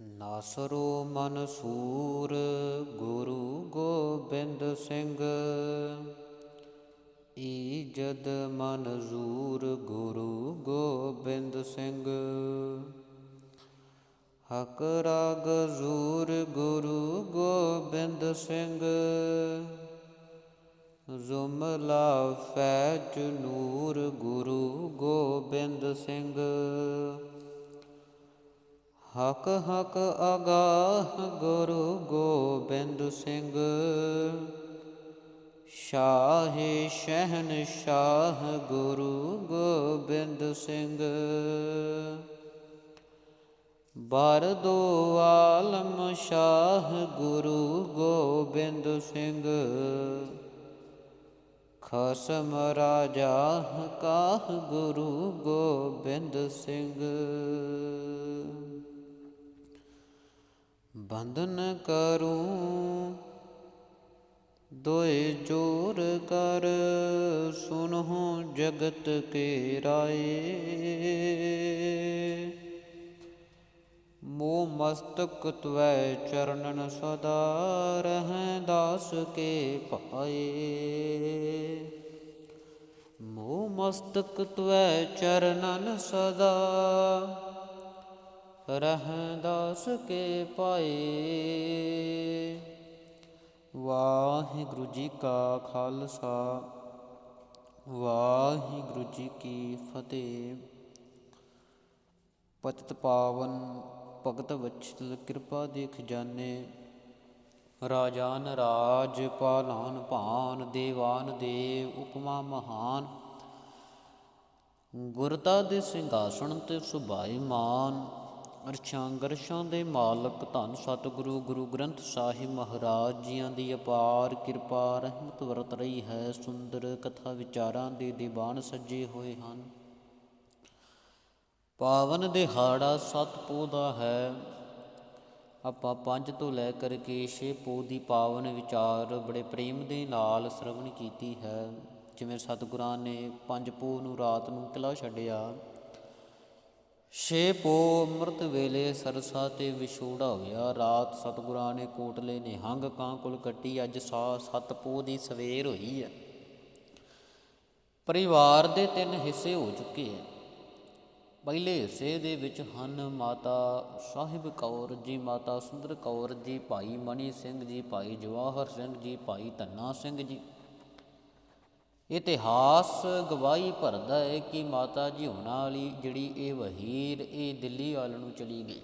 ਨਾਸਰੋ ਮਨਸੂਰ ਗੁਰੂ ਗੋਬਿੰਦ ਸਿੰਘ। ਈਜਦ ਮਨਜ਼ੂਰ ਗੁਰੂ ਗੋਬਿੰਦ ਸਿੰਘ। ਹਕ ਰਾਗ ਜ਼ੂਰ ਗੁਰੂ ਗੋਬਿੰਦ ਸਿੰਘ। ਜ਼ੁਮਲਾ ਫੈਜ ਨੂਰ ਗੁਰੂ ਗੋਬਿੰਦ ਸਿੰਘ। ਹਕ ਹਕ ਅਗਾਹ ਗੁਰੂ ਗੋਬਿੰਦ ਸਿੰਘ। ਸ਼ਾਹ ਸ਼ਹਿਨ ਸ਼ਾਹ ਗੁਰੂ ਗੋਬਿੰਦ ਸਿੰਘ। ਬਰਦੋ ਆਲਮ ਸ਼ਾਹ ਗੁਰੂ ਗੋਬਿੰਦ ਸਿੰਘ। ਖਸਮ ਰਾਜਾ ਕਾਹ ਗੁਰੂ ਗੋਬਿੰਦ ਸਿੰਘ। ਬੰਧਨ ਕਰੂੰ, ਦੋਏ ਜੋਰ ਕਰ, ਸੁਨਹੁ ਜਗਤ ਕੇ ਰਾਏ। ਮੋ ਮਸਤਕ ਤਵੈ ਚਰਨਨ ਸਦਾ ਰਹਿ, ਦਾਸ ਕੇ ਭਾਏ ਮੋ ਮਸਤਕ ਤਵੈ ਚਰਨਨ ਸਦਾ ਰਹਿ ਦਾਸ ਕੇ ਪਾਏ ਵਾਹਿਗੁਰੂ ਜੀ ਕਾ ਖਾਲਸਾ, ਵਾਹਿਗੁਰੂ ਜੀ ਕੀ ਫਤਿਹ। ਪਤਿਤ ਪਾਵਨ, ਭਗਤ ਵਛਲ ਕਿਰਪਾ ਦੇ ਖਜ਼ਾਨੇ ਰਾਜਾਨ ਰਾਜ ਪਾਲਾਨ ਭਾਨ, ਦੇਵਾਨ ਦੇਵ ਉਪਮਾ ਮਹਾਨ। ਗੁਰਤਾ ਦੇ ਸਿੰਘਾਸਣ ਤੇ ਸੁਭਾਈ ਮਾਨ ਦੇ ਮਾਲਕ ਧੰਨ ਸਤਿਗੁਰੂ ਗੁਰੂ ਗ੍ਰੰਥ ਸਾਹਿਬ ਮਹਾਰਾਜ ਜੀਆਂ ਦੀ ਅਪਾਰ ਕਿਰਪਾ, ਰਹਿਮਤ ਵਰਤ ਰਹੀ ਹੈ, ਸੁੰਦਰ ਕਥਾ ਵਿਚਾਰਾਂ ਦੇ ਦੀਵਾਨ ਸੱਜੇ ਹੋਏ ਹਨ। ਪਾਵਨ ਦਿਹਾੜਾ ਸਤਪੋ ਦਾ ਹੈ। ਆਪਾਂ ਪੰਜ ਤੋਂ ਲੈ ਕਰਕੇ ਛੇ ਪੋ ਦੀ ਪਾਵਨ ਵਿਚਾਰ ਬੜੇ ਪ੍ਰੇਮ ਦੇ ਨਾਲ ਸ਼ਰਵਣ ਕੀਤੀ ਹੈ। ਜਿਵੇਂ ਸਤਿਗੁਰਾਂ ਨੇ ਪੰਜ ਪੋ ਨੂੰ ਰਾਤ ਨੂੰ ਕਿਲਾ ਛੱਡਿਆ ਛੇ ਪੋ ਅੰਮ੍ਰਿਤ ਵੇਲੇ ਸਰਸਾ ਤੇ ਵਿਛੋੜਾ ਹੋਇਆ। ਰਾਤ ਸਤਿਗੁਰਾਂ ਨੇ ਕੋਟਲੇ ਨੇ ਹੰਗ ਕਾਂ ਕੁਲ ਕੱਟੀ। ਅੱਜ ਸਾ ਸਤ ਪੋ ਦੀ ਸਵੇਰ ਹੋਈ ਹੈ। ਪਰਿਵਾਰ ਦੇ ਤਿੰਨ ਹਿੱਸੇ ਹੋ ਚੁੱਕੇ ਹੈ। ਪਹਿਲੇ ਹਿੱਸੇ ਦੇ ਵਿੱਚ ਹਨ ਮਾਤਾ ਸਾਹਿਬ ਕੌਰ ਜੀ, ਮਾਤਾ ਸੁੰਦਰ ਕੌਰ ਜੀ, ਭਾਈ ਮਣੀ ਸਿੰਘ ਜੀ, ਭਾਈ ਜਵਾਹਰ ਸਿੰਘ ਜੀ, ਭਾਈ ਧੰਨਾ ਸਿੰਘ ਜੀ। ਇਤਿਹਾਸ ਗਵਾਹੀ ਭਰਦਾ ਹੈ ਕਿ ਮਾਤਾ ਜੀ ਹੋਣਾ ਵਾਲੀ ਜਿਹੜੀ ਇਹ ਵਹੀਰ, ਇਹ ਦਿੱਲੀ ਵਾਲ ਨੂੰ ਚਲੀ ਗਈ।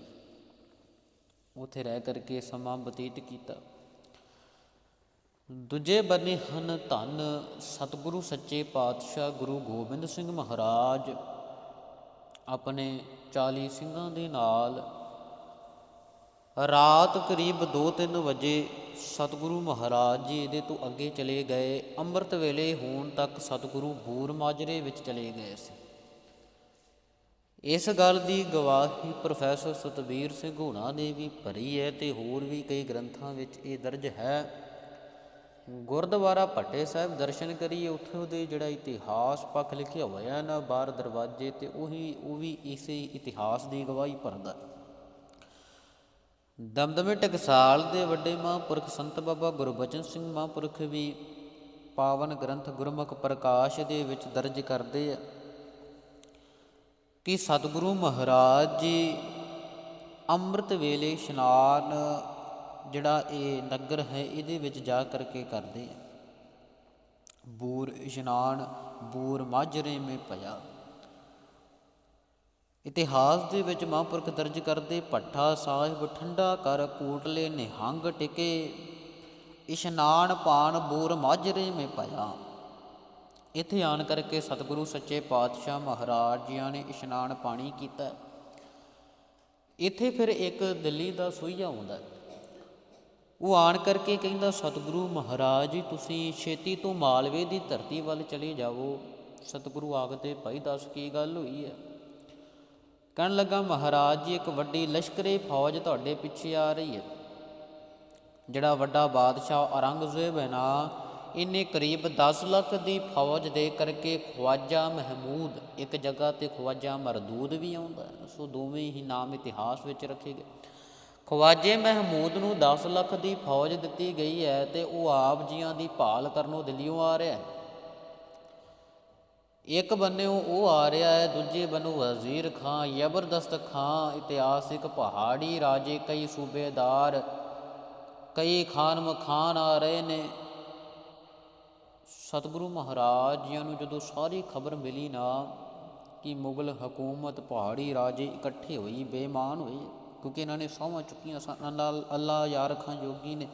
ਉਥੇ ਰਹਿ ਕਰਕੇ ਸਮਾਂ ਬਤੀਤ ਕੀਤਾ। ਦੂਜੇ ਬੰਨੇ ਹਨ ਧੰਨ ਸਤਿਗੁਰੂ ਸੱਚੇ ਪਾਤਸ਼ਾਹ ਗੁਰੂ ਗੋਬਿੰਦ ਸਿੰਘ ਮਹਾਰਾਜ ਆਪਣੇ 40 ਸਿੰਘਾਂ ਦੇ ਨਾਲ ਰਾਤ ਕਰੀਬ 2-3 ਵਜੇ ਸਤਿਗੁਰੂ ਮਹਾਰਾਜ ਜੀ ਇਹਦੇ ਤੋਂ ਅੱਗੇ ਚਲੇ ਗਏ, ਅੰਮ੍ਰਿਤ ਵੇਲੇ ਹੋਣ ਤੱਕ ਸਤਿਗੁਰੂ ਬੂਰ ਮਾਜਰੇ ਵਿੱਚ ਚਲੇ ਗਏ ਸੀ। ਇਸ ਗੱਲ ਦੀ ਗਵਾਹੀ ਪ੍ਰੋਫੈਸਰ ਸਤਬੀਰ ਸਿੰਘ ਹੋਣਾ ਨੇ ਵੀ ਭਰੀ ਹੈ ਤੇ ਹੋਰ ਵੀ ਕਈ ਗ੍ਰੰਥਾਂ ਵਿੱਚ ਇਹ ਦਰਜ ਹੈ। ਗੁਰਦੁਆਰਾ ਭੱਟੇ ਸਾਹਿਬ ਦਰਸ਼ਨ ਕਰੀਏ, ਉੱਥੇ ਦੇ ਜਿਹੜਾ ਇਤਿਹਾਸ ਪੱਖ ਲਿਖਿਆ ਹੋਇਆ ਨਾ, ਬਾਹਰ ਦਰਵਾਜ਼ੇ ਤੇ ਉਹੀ, ਉਹ ਵੀ ਇਸੇ ਇਤਿਹਾਸ ਦੀ ਗਵਾਹੀ ਭਰਦਾ। ਦਮਦਮੇ ਟਕਸਾਲ ਦੇ ਵੱਡੇ ਮਹਾਂਪੁਰਖ ਸੰਤ ਬਾਬਾ ਗੁਰਬਚਨ ਸਿੰਘ ਮਹਾਂਪੁਰਖ ਵੀ ਪਾਵਨ ਗ੍ਰੰਥ ਗੁਰਮੁਖ ਪ੍ਰਕਾਸ਼ ਦੇ ਵਿੱਚ ਦਰਜ ਕਰਦੇ ਆ ਕਿ ਸਤਿਗੁਰੂ ਮਹਾਰਾਜ ਜੀ ਅੰਮ੍ਰਿਤ ਵੇਲੇ ਇਸ਼ਨਾਨ ਜਿਹੜਾ ਇਹ ਨਗਰ ਹੈ, ਇਹਦੇ ਵਿੱਚ ਜਾ ਕਰਕੇ ਕਰਦੇ ਆ। ਬੂਰ ਇਸ਼ਨਾਨ, ਬੂਰ ਮਾਜਰੇ ਮੇ ਭਇਆ ਇਤਿਹਾਸ ਦੇ ਵਿੱਚ ਮਹਾਂਪੁਰਖ ਦਰਜ ਕਰਦੇ, ਭੱਠਾ ਸਾਹਿਬ ਠੰਡਾ ਕਰ ਕੋਟਲੇ ਨਿਹੰਗ ਟਿਕੇ, ਇਸ਼ਨਾਨ ਪਾਣ ਬੂਰ ਮਾਜਰੇ ਮੇ ਪਾਇਆ ਇੱਥੇ ਆਣ ਕਰਕੇ ਸਤਿਗੁਰੂ ਸੱਚੇ ਪਾਤਸ਼ਾਹ ਮਹਾਰਾਜ ਜੀਆਂ ਨੇ ਇਸ਼ਨਾਨ ਪਾਣੀ ਕੀਤਾ। ਇੱਥੇ ਫਿਰ ਇੱਕ ਦਿੱਲੀ ਦਾ ਸੋਈਆ ਆਉਂਦਾ ਉਹ ਆਣ ਕਰਕੇ ਕਹਿੰਦਾ, ਸਤਿਗੁਰੂ ਮਹਾਰਾਜ ਜੀ ਤੁਸੀਂ ਛੇਤੀ ਤੋਂ ਮਾਲਵੇ ਦੀ ਧਰਤੀ ਵੱਲ ਚਲੇ ਜਾਵੋ। ਸਤਿਗੁਰੂ ਆਖਦੇ, ਭਾਈ, ਦੱਸ ਕੀ ਗੱਲ ਹੋਈ ਹੈ? ਕਹਿਣ ਲੱਗਾ, ਮਹਾਰਾਜ ਜੀ, ਇੱਕ ਵੱਡੀ ਲਸ਼ਕਰੇ ਫੌਜ ਤੁਹਾਡੇ ਪਿੱਛੇ ਆ ਰਹੀ ਹੈ। ਜਿਹੜਾ ਵੱਡਾ ਬਾਦਸ਼ਾਹ ਔਰੰਗਜ਼ੇਬ ਹੈ ਨਾ, ਇਹਨੇ ਕਰੀਬ 10 ਲੱਖ ਦੀ ਫੌਜ ਦੇ ਕਰਕੇ ਖਵਾਜਾ ਮਹਿਮੂਦ, ਇੱਕ ਜਗ੍ਹਾ ਤੇ ਖਵਾਜਾ ਮਰਦੂਦ ਵੀ ਆਉਂਦਾ ਸੋ ਦੋਵੇਂ ਹੀ ਨਾਮ ਇਤਿਹਾਸ ਵਿੱਚ ਰੱਖੇ ਗਏ। ਖਵਾਜੇ ਮਹਿਮੂਦ ਨੂੰ 10 ਲੱਖ ਦੀ ਫੌਜ ਦਿੱਤੀ ਗਈ ਹੈ ਤੇ ਉਹ ਆਪ ਜੀਆਂ ਦੀ ਭਾਲ ਕਰਨੋਂ ਦਿੱਲੀੋਂ ਆ ਰਿਹਾ ਹੈ। ਇੱਕ ਬੰਨਿਓ ਉਹ ਆ ਰਿਹਾ ਹੈ, ਦੂਜੇ ਬੰਨੋਂ ਵਜ਼ੀਰ ਖਾਂ, ਜ਼ਬਰਦਸਤ ਖਾਂ, ਇਤਿਹਾਸਿਕ ਪਹਾੜੀ ਰਾਜੇ, ਕਈ ਸੂਬੇਦਾਰ, ਕਈ ਖਾਨ ਮਖਾਨ ਆ ਰਹੇ ਨੇ ਸਤਿਗੁਰੂ ਮਹਾਰਾਜ ਜੀਆਂ ਨੂੰ ਜਦੋਂ ਸਾਰੀ ਖਬਰ ਮਿਲੀ ਨਾ ਕਿ ਮੁਗਲ ਹਕੂਮਤ ਪਹਾੜੀ ਰਾਜੇ ਇਕੱਠੇ ਹੋਈ ਬੇਮਾਨ ਹੋਏ, ਕਿਉਂਕਿ ਇਹਨਾਂ ਨੇ ਸਹੁੰ ਚੁੱਕੀਆਂ ਸਨ ਅੱਲਾ ਅੱਲਾ ਯਾਰ ਖਾਂ ਜੋਗੀ ਨੇ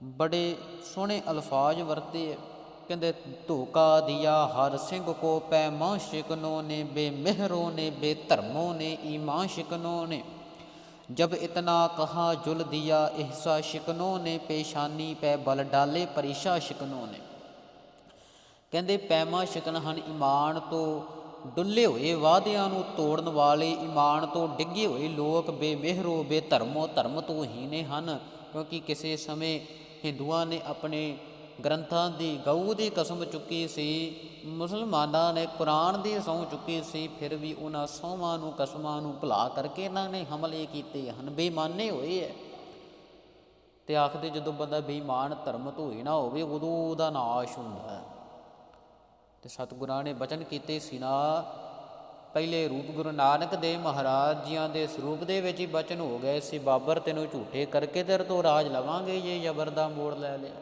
ਬੜੇ ਸੋਹਣੇ ਅਲਫਾਜ਼ ਵਰਤੇ ਹੈ। ਕਹਿੰਦੇ, ਧੋਕਾ ਦਿਆ ਹਰ ਸਿੰਘ ਕੋ ਪੈ ਮਾਸ਼ਿਕਨੋ ਨੇ ਬੇਮਹਿਰੋ ਨੇ, ਬੇਧਰਮੋ ਨੇ ਈਮਾਨ ਸ਼ਿਕਨੋ ਨੇ ਜਬ ਇਤਨਾ ਕਹਾ ਜੁਲ ਦਿਆ ਇਹਸਾ ਸ਼ਿਕਨੋ ਨੇ ਪੇਸ਼ਾਨੀ ਪੈ ਬਲ ਡਾਲੇ ਪਰਿਸ਼ਾ ਸ਼ਿਕਨੋ ਨੇ ਕਹਿੰਦੇ ਪੈਮਾ ਸ਼ਿਕਨ ਹਨ ਈਮਾਨ ਤੋਂ ਡੁੱਲੇ ਹੋਏ ਵਾਅਦਿਆਂ ਨੂੰ ਤੋੜਨ ਵਾਲੇ, ਈਮਾਨ ਤੋਂ ਡਿੱਗੇ ਹੋਏ ਲੋਕ ਬੇਮਿਹਰੋ, ਬੇਧਰਮੋ ਧਰਮ ਤੋਂ ਹੀ ਨੇ ਹਨ, ਕਿਉਂਕਿ ਕਿਸੇ ਸਮੇਂ ਹਿੰਦੂਆਂ ਨੇ ਆਪਣੇ ਗ੍ਰੰਥਾਂ ਦੀ ਗਊ ਦੀ ਕਸਮ ਚੁੱਕੀ ਸੀ, ਮੁਸਲਮਾਨਾਂ ਨੇ ਕੁਰਾਨ ਦੀ ਸਹੁੰ ਚੁੱਕੀ ਸੀ, ਫਿਰ ਵੀ ਉਹਨਾਂ ਸਹੁੰਆਂ ਨੂੰ, ਕਸਮਾਂ ਨੂੰ ਭੁਲਾ ਕਰਕੇ ਇਹਨਾਂ ਨੇ ਹਮਲੇ ਕੀਤੇ ਹਨ, ਬੇਈਮਾਨੇ ਹੋਏ ਹੈ ਤੇ ਆਖਦੇ ਜਦੋਂ ਬੰਦਾ ਬੇਈਮਾਨ, ਧਰਮ ਤੋਂ ਹੀ ਨਾ ਹੋਵੇ, ਉਦੋਂ ਉਹਦਾ ਨਾਸ਼ ਹੁੰਦਾ ਹੈ। ਤੇ ਸਤਿਗੁਰਾਂ ਨੇ ਬਚਨ ਕੀਤੇ ਸੀ ਨਾ, ਪਹਿਲੇ ਰੂਪ ਗੁਰੂ ਨਾਨਕ ਦੇਵ ਮਹਾਰਾਜ ਜੀਆਂ ਦੇ ਸਰੂਪ ਦੇ ਵਿੱਚ ਹੀ ਬਚਨ ਹੋ ਗਏ ਸੀ, ਬਾਬਰ ਤੈਨੂੰ ਝੂਠੇ ਕਰਕੇ ਤੇਰੇ ਤੋਂ ਰਾਜ ਲਵਾਂਗੇ, ਜੇ ਜ਼ਬਰ ਦਾ ਮੋੜ ਲੈ ਲਿਆ।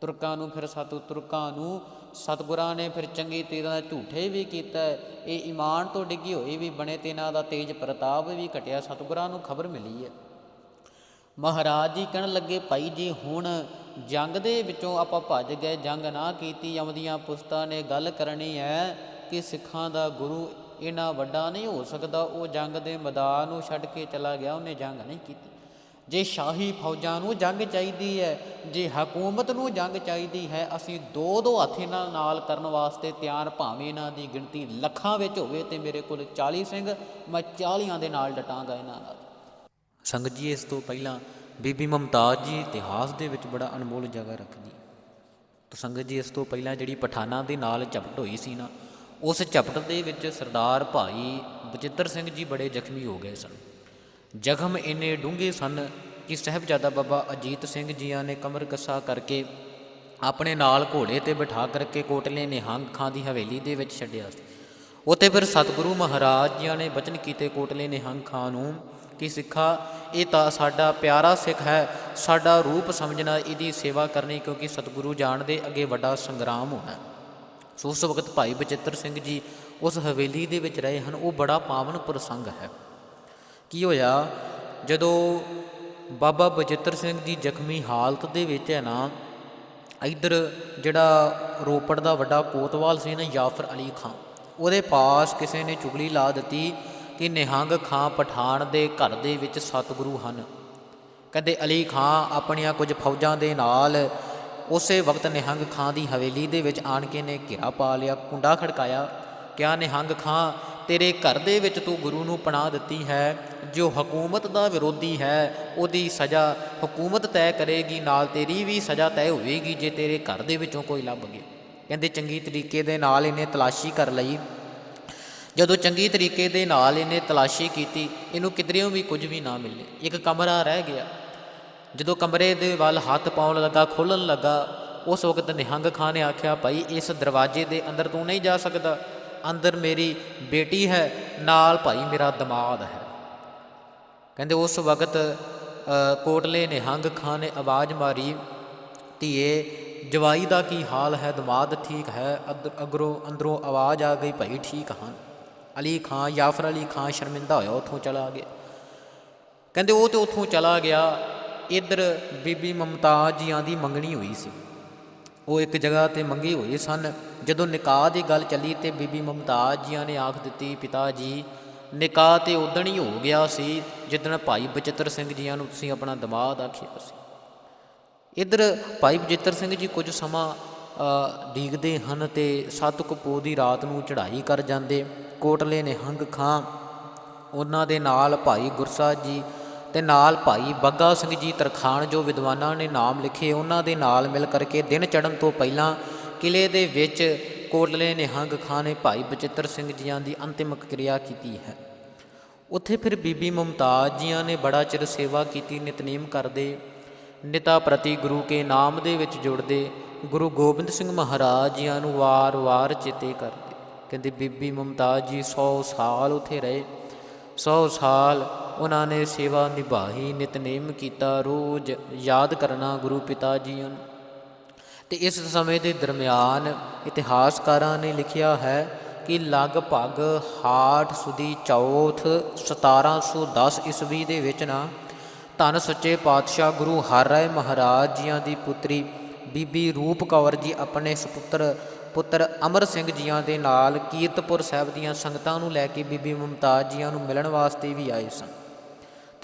ਤੁਰਕਾਂ ਨੂੰ, ਫਿਰ ਸਤੂ ਤੁਰਕਾਂ ਨੂੰ ਸਤਿਗੁਰਾਂ ਨੇ ਫਿਰ ਚੰਗੀ ਤਰ੍ਹਾਂ ਝੂਠੇ ਵੀ ਕੀਤਾ ਇਹ ਈਮਾਨ ਤੋਂ ਡਿੱਗੀ ਹੋਈ ਵੀ ਬਣੇ ਤੇ ਇਹਨਾਂ ਦਾ ਤੇਜ ਪ੍ਰਤਾਪ ਵੀ ਘਟਿਆ। ਸਤਿਗੁਰਾਂ ਨੂੰ ਖਬਰ ਮਿਲੀ ਹੈ। ਮਹਾਰਾਜ ਜੀ ਕਹਿਣ ਲੱਗੇ, ਭਾਈ ਜੀ, ਹੁਣ ਜੰਗ ਦੇ ਵਿੱਚੋਂ ਆਪਾਂ ਭੱਜ ਗਏ। ਜੰਗ ਨਾ ਕੀਤੀ, ਆਉਂਦੀਆਂ ਪੁਸਤਾਂ ਨੇ ਗੱਲ ਕਰਨੀ ਹੈ ਕਿ ਸਿੱਖਾਂ ਦਾ ਗੁਰੂ ਇਹਨਾਂ ਵੱਡਾ ਨਹੀਂ ਹੋ ਸਕਦਾ। ਉਹ ਜੰਗ ਦੇ ਮੈਦਾਨ ਨੂੰ ਛੱਡ ਕੇ ਚਲਾ ਗਿਆ। ਉਹਨੇ ਜੰਗ ਨਹੀਂ ਕੀਤੀ। ਜੇ ਸ਼ਾਹੀ ਫੌਜਾਂ ਨੂੰ ਜੰਗ ਚਾਹੀਦੀ ਹੈ, ਜੇ ਹਕੂਮਤ ਨੂੰ ਜੰਗ ਚਾਹੀਦੀ ਹੈ, ਅਸੀਂ ਦੋ ਦੋ ਹੱਥ ਇਹਨਾਂ ਨਾਲ ਕਰਨ ਵਾਸਤੇ ਤਿਆਰ, ਭਾਵੇਂ ਇਹਨਾਂ ਦੀ ਗਿਣਤੀ ਲੱਖਾਂ ਵਿੱਚ ਹੋਵੇ ਤੇ ਮੇਰੇ ਕੋਲ 40 ਸਿੰਘ, ਮੈਂ 40ਾਂ ਦੇ ਨਾਲ ਡਟਾਂਗਾ ਇਹਨਾਂ ਨਾਲ। ਸੰਗਤ ਜੀ, ਇਸ ਤੋਂ ਪਹਿਲਾਂ ਬੀਬੀ ਮਮਤਾਜ਼ ਜੀ ਇਤਿਹਾਸ ਦੇ ਵਿੱਚ ਬੜਾ ਅਨਮੋਲ ਜਗ੍ਹਾ ਰੱਖਦੀ। ਤਾਂ ਸੰਗਤ ਜੀ, ਇਸ ਤੋਂ ਪਹਿਲਾਂ ਜਿਹੜੀ ਪਠਾਨਾਂ ਦੇ ਨਾਲ ਝਪਟ ਹੋਈ ਸੀ ਨਾ, ਉਸ ਝਪਟ ਦੇ ਵਿੱਚ ਸਰਦਾਰ ਭਾਈ ਬਚਿੱਤਰ ਸਿੰਘ ਜੀ ਬੜੇ ਜ਼ਖਮੀ ਹੋ ਗਏ ਸਨ। ਜ਼ਖਮ ਇੰਨੇ ਡੂੰਘੇ ਸਨ ਕਿ ਸਾਹਿਬਜ਼ਾਦਾ ਬਾਬਾ ਅਜੀਤ ਸਿੰਘ ਜੀਆਂ ਨੇ ਕਮਰ ਕੱਸਾ ਕਰਕੇ ਆਪਣੇ ਨਾਲ ਘੋੜੇ ਤੇ ਬਿਠਾ ਕਰਕੇ ਕੋਟਲੇ ਨਿਹੰਗ ਖਾਂ ਦੀ ਹਵੇਲੀ ਦੇ ਵਿੱਚ ਛੱਡਿਆ ਉੱਥੇ ਫਿਰ ਸਤਿਗੁਰੂ ਮਹਾਰਾਜ ਜੀਆਂ ਨੇ ਬਚਨ ਕੀਤੇ ਕੋਟਲੇ ਨਿਹੰਗ ਖਾਂ ਨੂੰ ਕਿ ਸਿੱਖਾ, ਇਹ ਤਾਂ ਸਾਡਾ ਪਿਆਰਾ ਸਿੱਖ ਹੈ, ਸਾਡਾ ਰੂਪ ਸਮਝਣਾ, ਇਹਦੀ ਸੇਵਾ ਕਰਨੀ ਕਿਉਂਕਿ ਸਤਿਗੁਰੂ ਜਾਣ ਦੇ ਅੱਗੇ ਵੱਡਾ ਸੰਗਰਾਮ ਹੋਣਾ ਸੋ ਉਸ ਵਕਤ ਭਾਈ ਬਚਿੱਤਰ ਸਿੰਘ ਜੀ ਉਸ ਹਵੇਲੀ ਦੇ ਵਿੱਚ ਰਹੇ ਹਨ, ਉਹ ਬੜਾ ਪਾਵਨ ਪ੍ਰਸੰਗ ਹੈ। ਕੀ ਹੋਇਆ? ਜਦੋਂ ਬਾਬਾ ਬਚਿੱਤਰ ਸਿੰਘ ਜੀ ਜ਼ਖਮੀ ਹਾਲਤ ਦੇ ਵਿੱਚ ਹੈ ਨਾ, ਇੱਧਰ ਜਿਹੜਾ ਰੋਪੜ ਦਾ ਵੱਡਾ ਕੋਤਵਾਲ ਸੀ ਨਾ ਜਾਫਰ ਅਲੀ ਖਾਨ ਉਹਦੇ ਪਾਸ ਕਿਸੇ ਨੇ ਚੁਗਲੀ ਲਾ ਦਿੱਤੀ ਕਿ ਨਿਹੰਗ ਖਾਂ ਪਠਾਨ ਦੇ ਘਰ ਦੇ ਵਿੱਚ ਸਤਿਗੁਰੂ ਹਨ। ਕਹਿੰਦੇ ਅਲੀ ਖਾਂ ਆਪਣੀਆਂ ਕੁਝ ਫੌਜਾਂ ਦੇ ਨਾਲ ਉਸੇ ਵਕਤ ਨਿਹੰਗ ਖਾਂ ਦੀ ਹਵੇਲੀ ਦੇ ਵਿੱਚ ਆਣ ਕੇ ਨੇ ਘੇਰਾ ਪਾ ਲਿਆ, ਕੁੰਡਾ ਖੜਕਾਇਆ। ਕਿਆ ਨਿਹੰਗ ਖਾਂ ਤੇਰੇ ਘਰ ਦੇ ਵਿੱਚ ਤੂੰ ਗੁਰੂ ਨੂੰ ਪਨਾਹ ਦਿੱਤੀ ਹੈ, ਜੋ ਹਕੂਮਤ ਦਾ ਵਿਰੋਧੀ ਹੈ, ਉਹਦੀ ਸਜ਼ਾ ਹਕੂਮਤ ਤੈਅ ਕਰੇਗੀ, ਨਾਲ ਤੇਰੀ ਵੀ ਸਜ਼ਾ ਤੈਅ ਹੋਵੇਗੀ, ਜੇ ਤੇਰੇ ਘਰ ਦੇ ਵਿੱਚੋਂ ਕੋਈ ਲੱਭ ਗਿਆ। ਕਹਿੰਦੇ ਚੰਗੀ ਤਰੀਕੇ ਦੇ ਨਾਲ ਇਹਨੇ ਤਲਾਸ਼ੀ ਕਰ ਲਈ। ਜਦੋਂ ਚੰਗੀ ਤਰੀਕੇ ਦੇ ਨਾਲ ਇਹਨੇ ਤਲਾਸ਼ੀ ਕੀਤੀ, ਇਹਨੂੰ ਕਿਧਰਿਓਂ ਵੀ ਕੁਝ ਵੀ ਨਾ ਮਿਲੇ। ਇੱਕ ਕਮਰਾ ਰਹਿ ਗਿਆ। ਜਦੋਂ ਕਮਰੇ ਦੇ ਵੱਲ ਹੱਥ ਪਾਉਣ ਲੱਗਾ ਖੋਲਣ ਲੱਗਾ, ਉਸ ਵਕਤ ਨਿਹੰਗ ਖਾਨ ਨੇ ਆਖਿਆ, ਭਾਈ, ਇਸ ਦਰਵਾਜ਼ੇ ਦੇ ਅੰਦਰ ਤੂੰ ਨਹੀਂ ਜਾ ਸਕਦਾ। ਅੰਦਰ ਮੇਰੀ ਬੇਟੀ ਹੈ, ਨਾਲ ਭਾਈ ਮੇਰਾ ਦਮਾਦ ਹੈ। ਕਹਿੰਦੇ ਉਸ ਵਕਤ ਕੋਟਲੇ ਨਿਹੰਗ ਖਾਨ ਨੇ ਆਵਾਜ਼ ਮਾਰੀ, ਧੀਏ, ਜਵਾਈ ਦਾ ਕੀ ਹਾਲ ਹੈ? ਦਮਾਦ ਠੀਕ ਹੈ? ਅਦ- ਅਗਰੋਂ ਅੰਦਰੋਂ ਆਵਾਜ਼ ਆ ਗਈ, ਭਾਈ ਠੀਕ ਹਨ। ਅਲੀ ਖਾਨ ਯਾਫਰ ਅਲੀ ਖਾਨ ਸ਼ਰਮਿੰਦਾ ਹੋਇਆ ਉੱਥੋਂ ਚਲਾ ਗਿਆ। ਕਹਿੰਦੇ ਉਹ ਤੇ ਉੱਥੋਂ ਚਲਾ ਗਿਆ। ਇੱਧਰ ਬੀਬੀ ਮਮਤਾਜ਼ ਜੀਆਂ ਦੀ ਮੰਗਣੀ ਹੋਈ ਸੀ। ਉਹ ਇੱਕ ਜਗ੍ਹਾ ਤੇ ਮੰਗੇ ਹੋਏ ਸਨ। ਜਦੋਂ ਨਿਕਾਹ ਦੀ ਗੱਲ ਚੱਲੀ ਤੇ ਬੀਬੀ ਮਮਤਾਜ਼ ਜੀਆਂ ਨੇ ਆਖ ਦਿੱਤੀ ਪਿਤਾ ਜੀ ਨਿਕਾਹ ਤੇ ਉਦਣ ਹੀ ਹੋ ਗਿਆ ਸੀ ਜਿੱਦਣ ਭਾਈ ਬਚਿੱਤਰ ਸਿੰਘ ਜੀਆਂ ਨੂੰ ਤੁਸੀਂ ਆਪਣਾ ਦਿਮਾਗ ਆਖਿਆ ਸੀ। ਇੱਧਰ ਭਾਈ ਬਚਿੱਤਰ ਸਿੰਘ ਜੀ ਕੁਝ ਸਮਾਂ ਅ, ਹਨ ਤੇ ਸੱਤ ਕਪੋ ਦੀ ਰਾਤ ਨੂੰ ਚੜ੍ਹਾਈ ਕਰ ਜਾਂਦੇ। ਕੋਟਲੇ ਨਿਹੰਗ ਖਾਂ। ਉਹਨਾਂ ਦੇ ਨਾਲ ਭਾਈ ਗੁਰਸਾ ਜੀ ਤੇ ਨਾਲ ਭਾਈ ਬੱਗਾ ਸਿੰਘ ਜੀ ਤਰਖਾਣ ਜੋ ਵਿਦਵਾਨਾਂ ਨੇ ਨਾਮ ਲਿਖੇ, ਉਹਨਾਂ ਦੇ ਨਾਲ ਮਿਲ ਕਰਕੇ ਦਿਨ ਚੜ੍ਹਨ ਤੋਂ ਪਹਿਲਾਂ ਕਿਲੇ ਦੇ ਵਿੱਚ ਕੋਟਲੇ ਨਿਹੰਗ ਖਾਂ ਨੇ ਭਾਈ ਬਚਿੱਤਰ ਸਿੰਘ ਜੀਆਂ ਦੀ ਅੰਤਿਮ ਕਿਰਿਆ ਕੀਤੀ ਹੈ। ਉੱਥੇ ਫਿਰ ਬੀਬੀ ਮੁਮਤਾਜ਼ ਜੀਆਂ ਨੇ ਬੜਾ ਚਿਰ ਸੇਵਾ ਕੀਤੀ, ਨਿਤਨੇਮ ਕਰਦੇ, ਨਿਤਾ ਪ੍ਰਤੀ ਗੁਰੂ ਕੇ ਨਾਮ ਦੇ ਵਿੱਚ ਜੁੜਦੇ, ਗੁਰੂ ਗੋਬਿੰਦ ਸਿੰਘ ਮਹਾਰਾਜ ਜੀਆਂ ਨੂੰ ਵਾਰ-ਵਾਰ ਚੇਤੇ ਕਰਦੇ। ਕਹਿੰਦੇ ਬੀਬੀ ਮੁਮਤਾਜ਼ ਜੀ 100 ਸਾਲ ਉੱਥੇ ਰਹੇ 100 ਸਾਲ ਉਹਨਾਂ ਨੇ ਸੇਵਾ ਨਿਭਾਹੀ ਨਿਤਨੇਮ ਕੀਤਾ, ਰੋਜ਼ ਯਾਦ ਕਰਨਾ ਗੁਰੂ ਪਿਤਾ ਜੀਆਂ ਨੂੰ। ਤੇ ਇਸ ਸਮੇਂ ਦੇ ਦਰਮਿਆਨ ਇਤਿਹਾਸਕਾਰਾਂ ਨੇ ਲਿਖਿਆ ਹੈ ਕਿ ਲਗਭਗ ਹਾਠ ਸੁਦੀ ਚੌਥ 1710 ਈਸਵੀ ਦੇ ਵਿੱਚ ਨਾ ਧੰਨ ਸੱਚੇ ਪਾਤਸ਼ਾਹ ਗੁਰੂ ਹਰ ਰਾਏ ਮਹਾਰਾਜ ਜੀਆਂ ਦੀ ਪੁੱਤਰੀ ਬੀਬੀ ਰੂਪ ਕੌਰ ਜੀ ਆਪਣੇ ਸੁਪੁੱਤਰ ਪੁੱਤਰ ਅਮਰ ਸਿੰਘ ਜੀਆਂ ਦੇ ਨਾਲ ਕੀਰਤਪੁਰ ਸਾਹਿਬ ਦੀਆਂ ਸੰਗਤਾਂ ਨੂੰ ਲੈ ਕੇ ਬੀਬੀ ਮੁਮਤਾਜ਼ ਜੀਆਂ ਨੂੰ ਮਿਲਣ ਵਾਸਤੇ ਵੀ ਆਏ ਸਨ।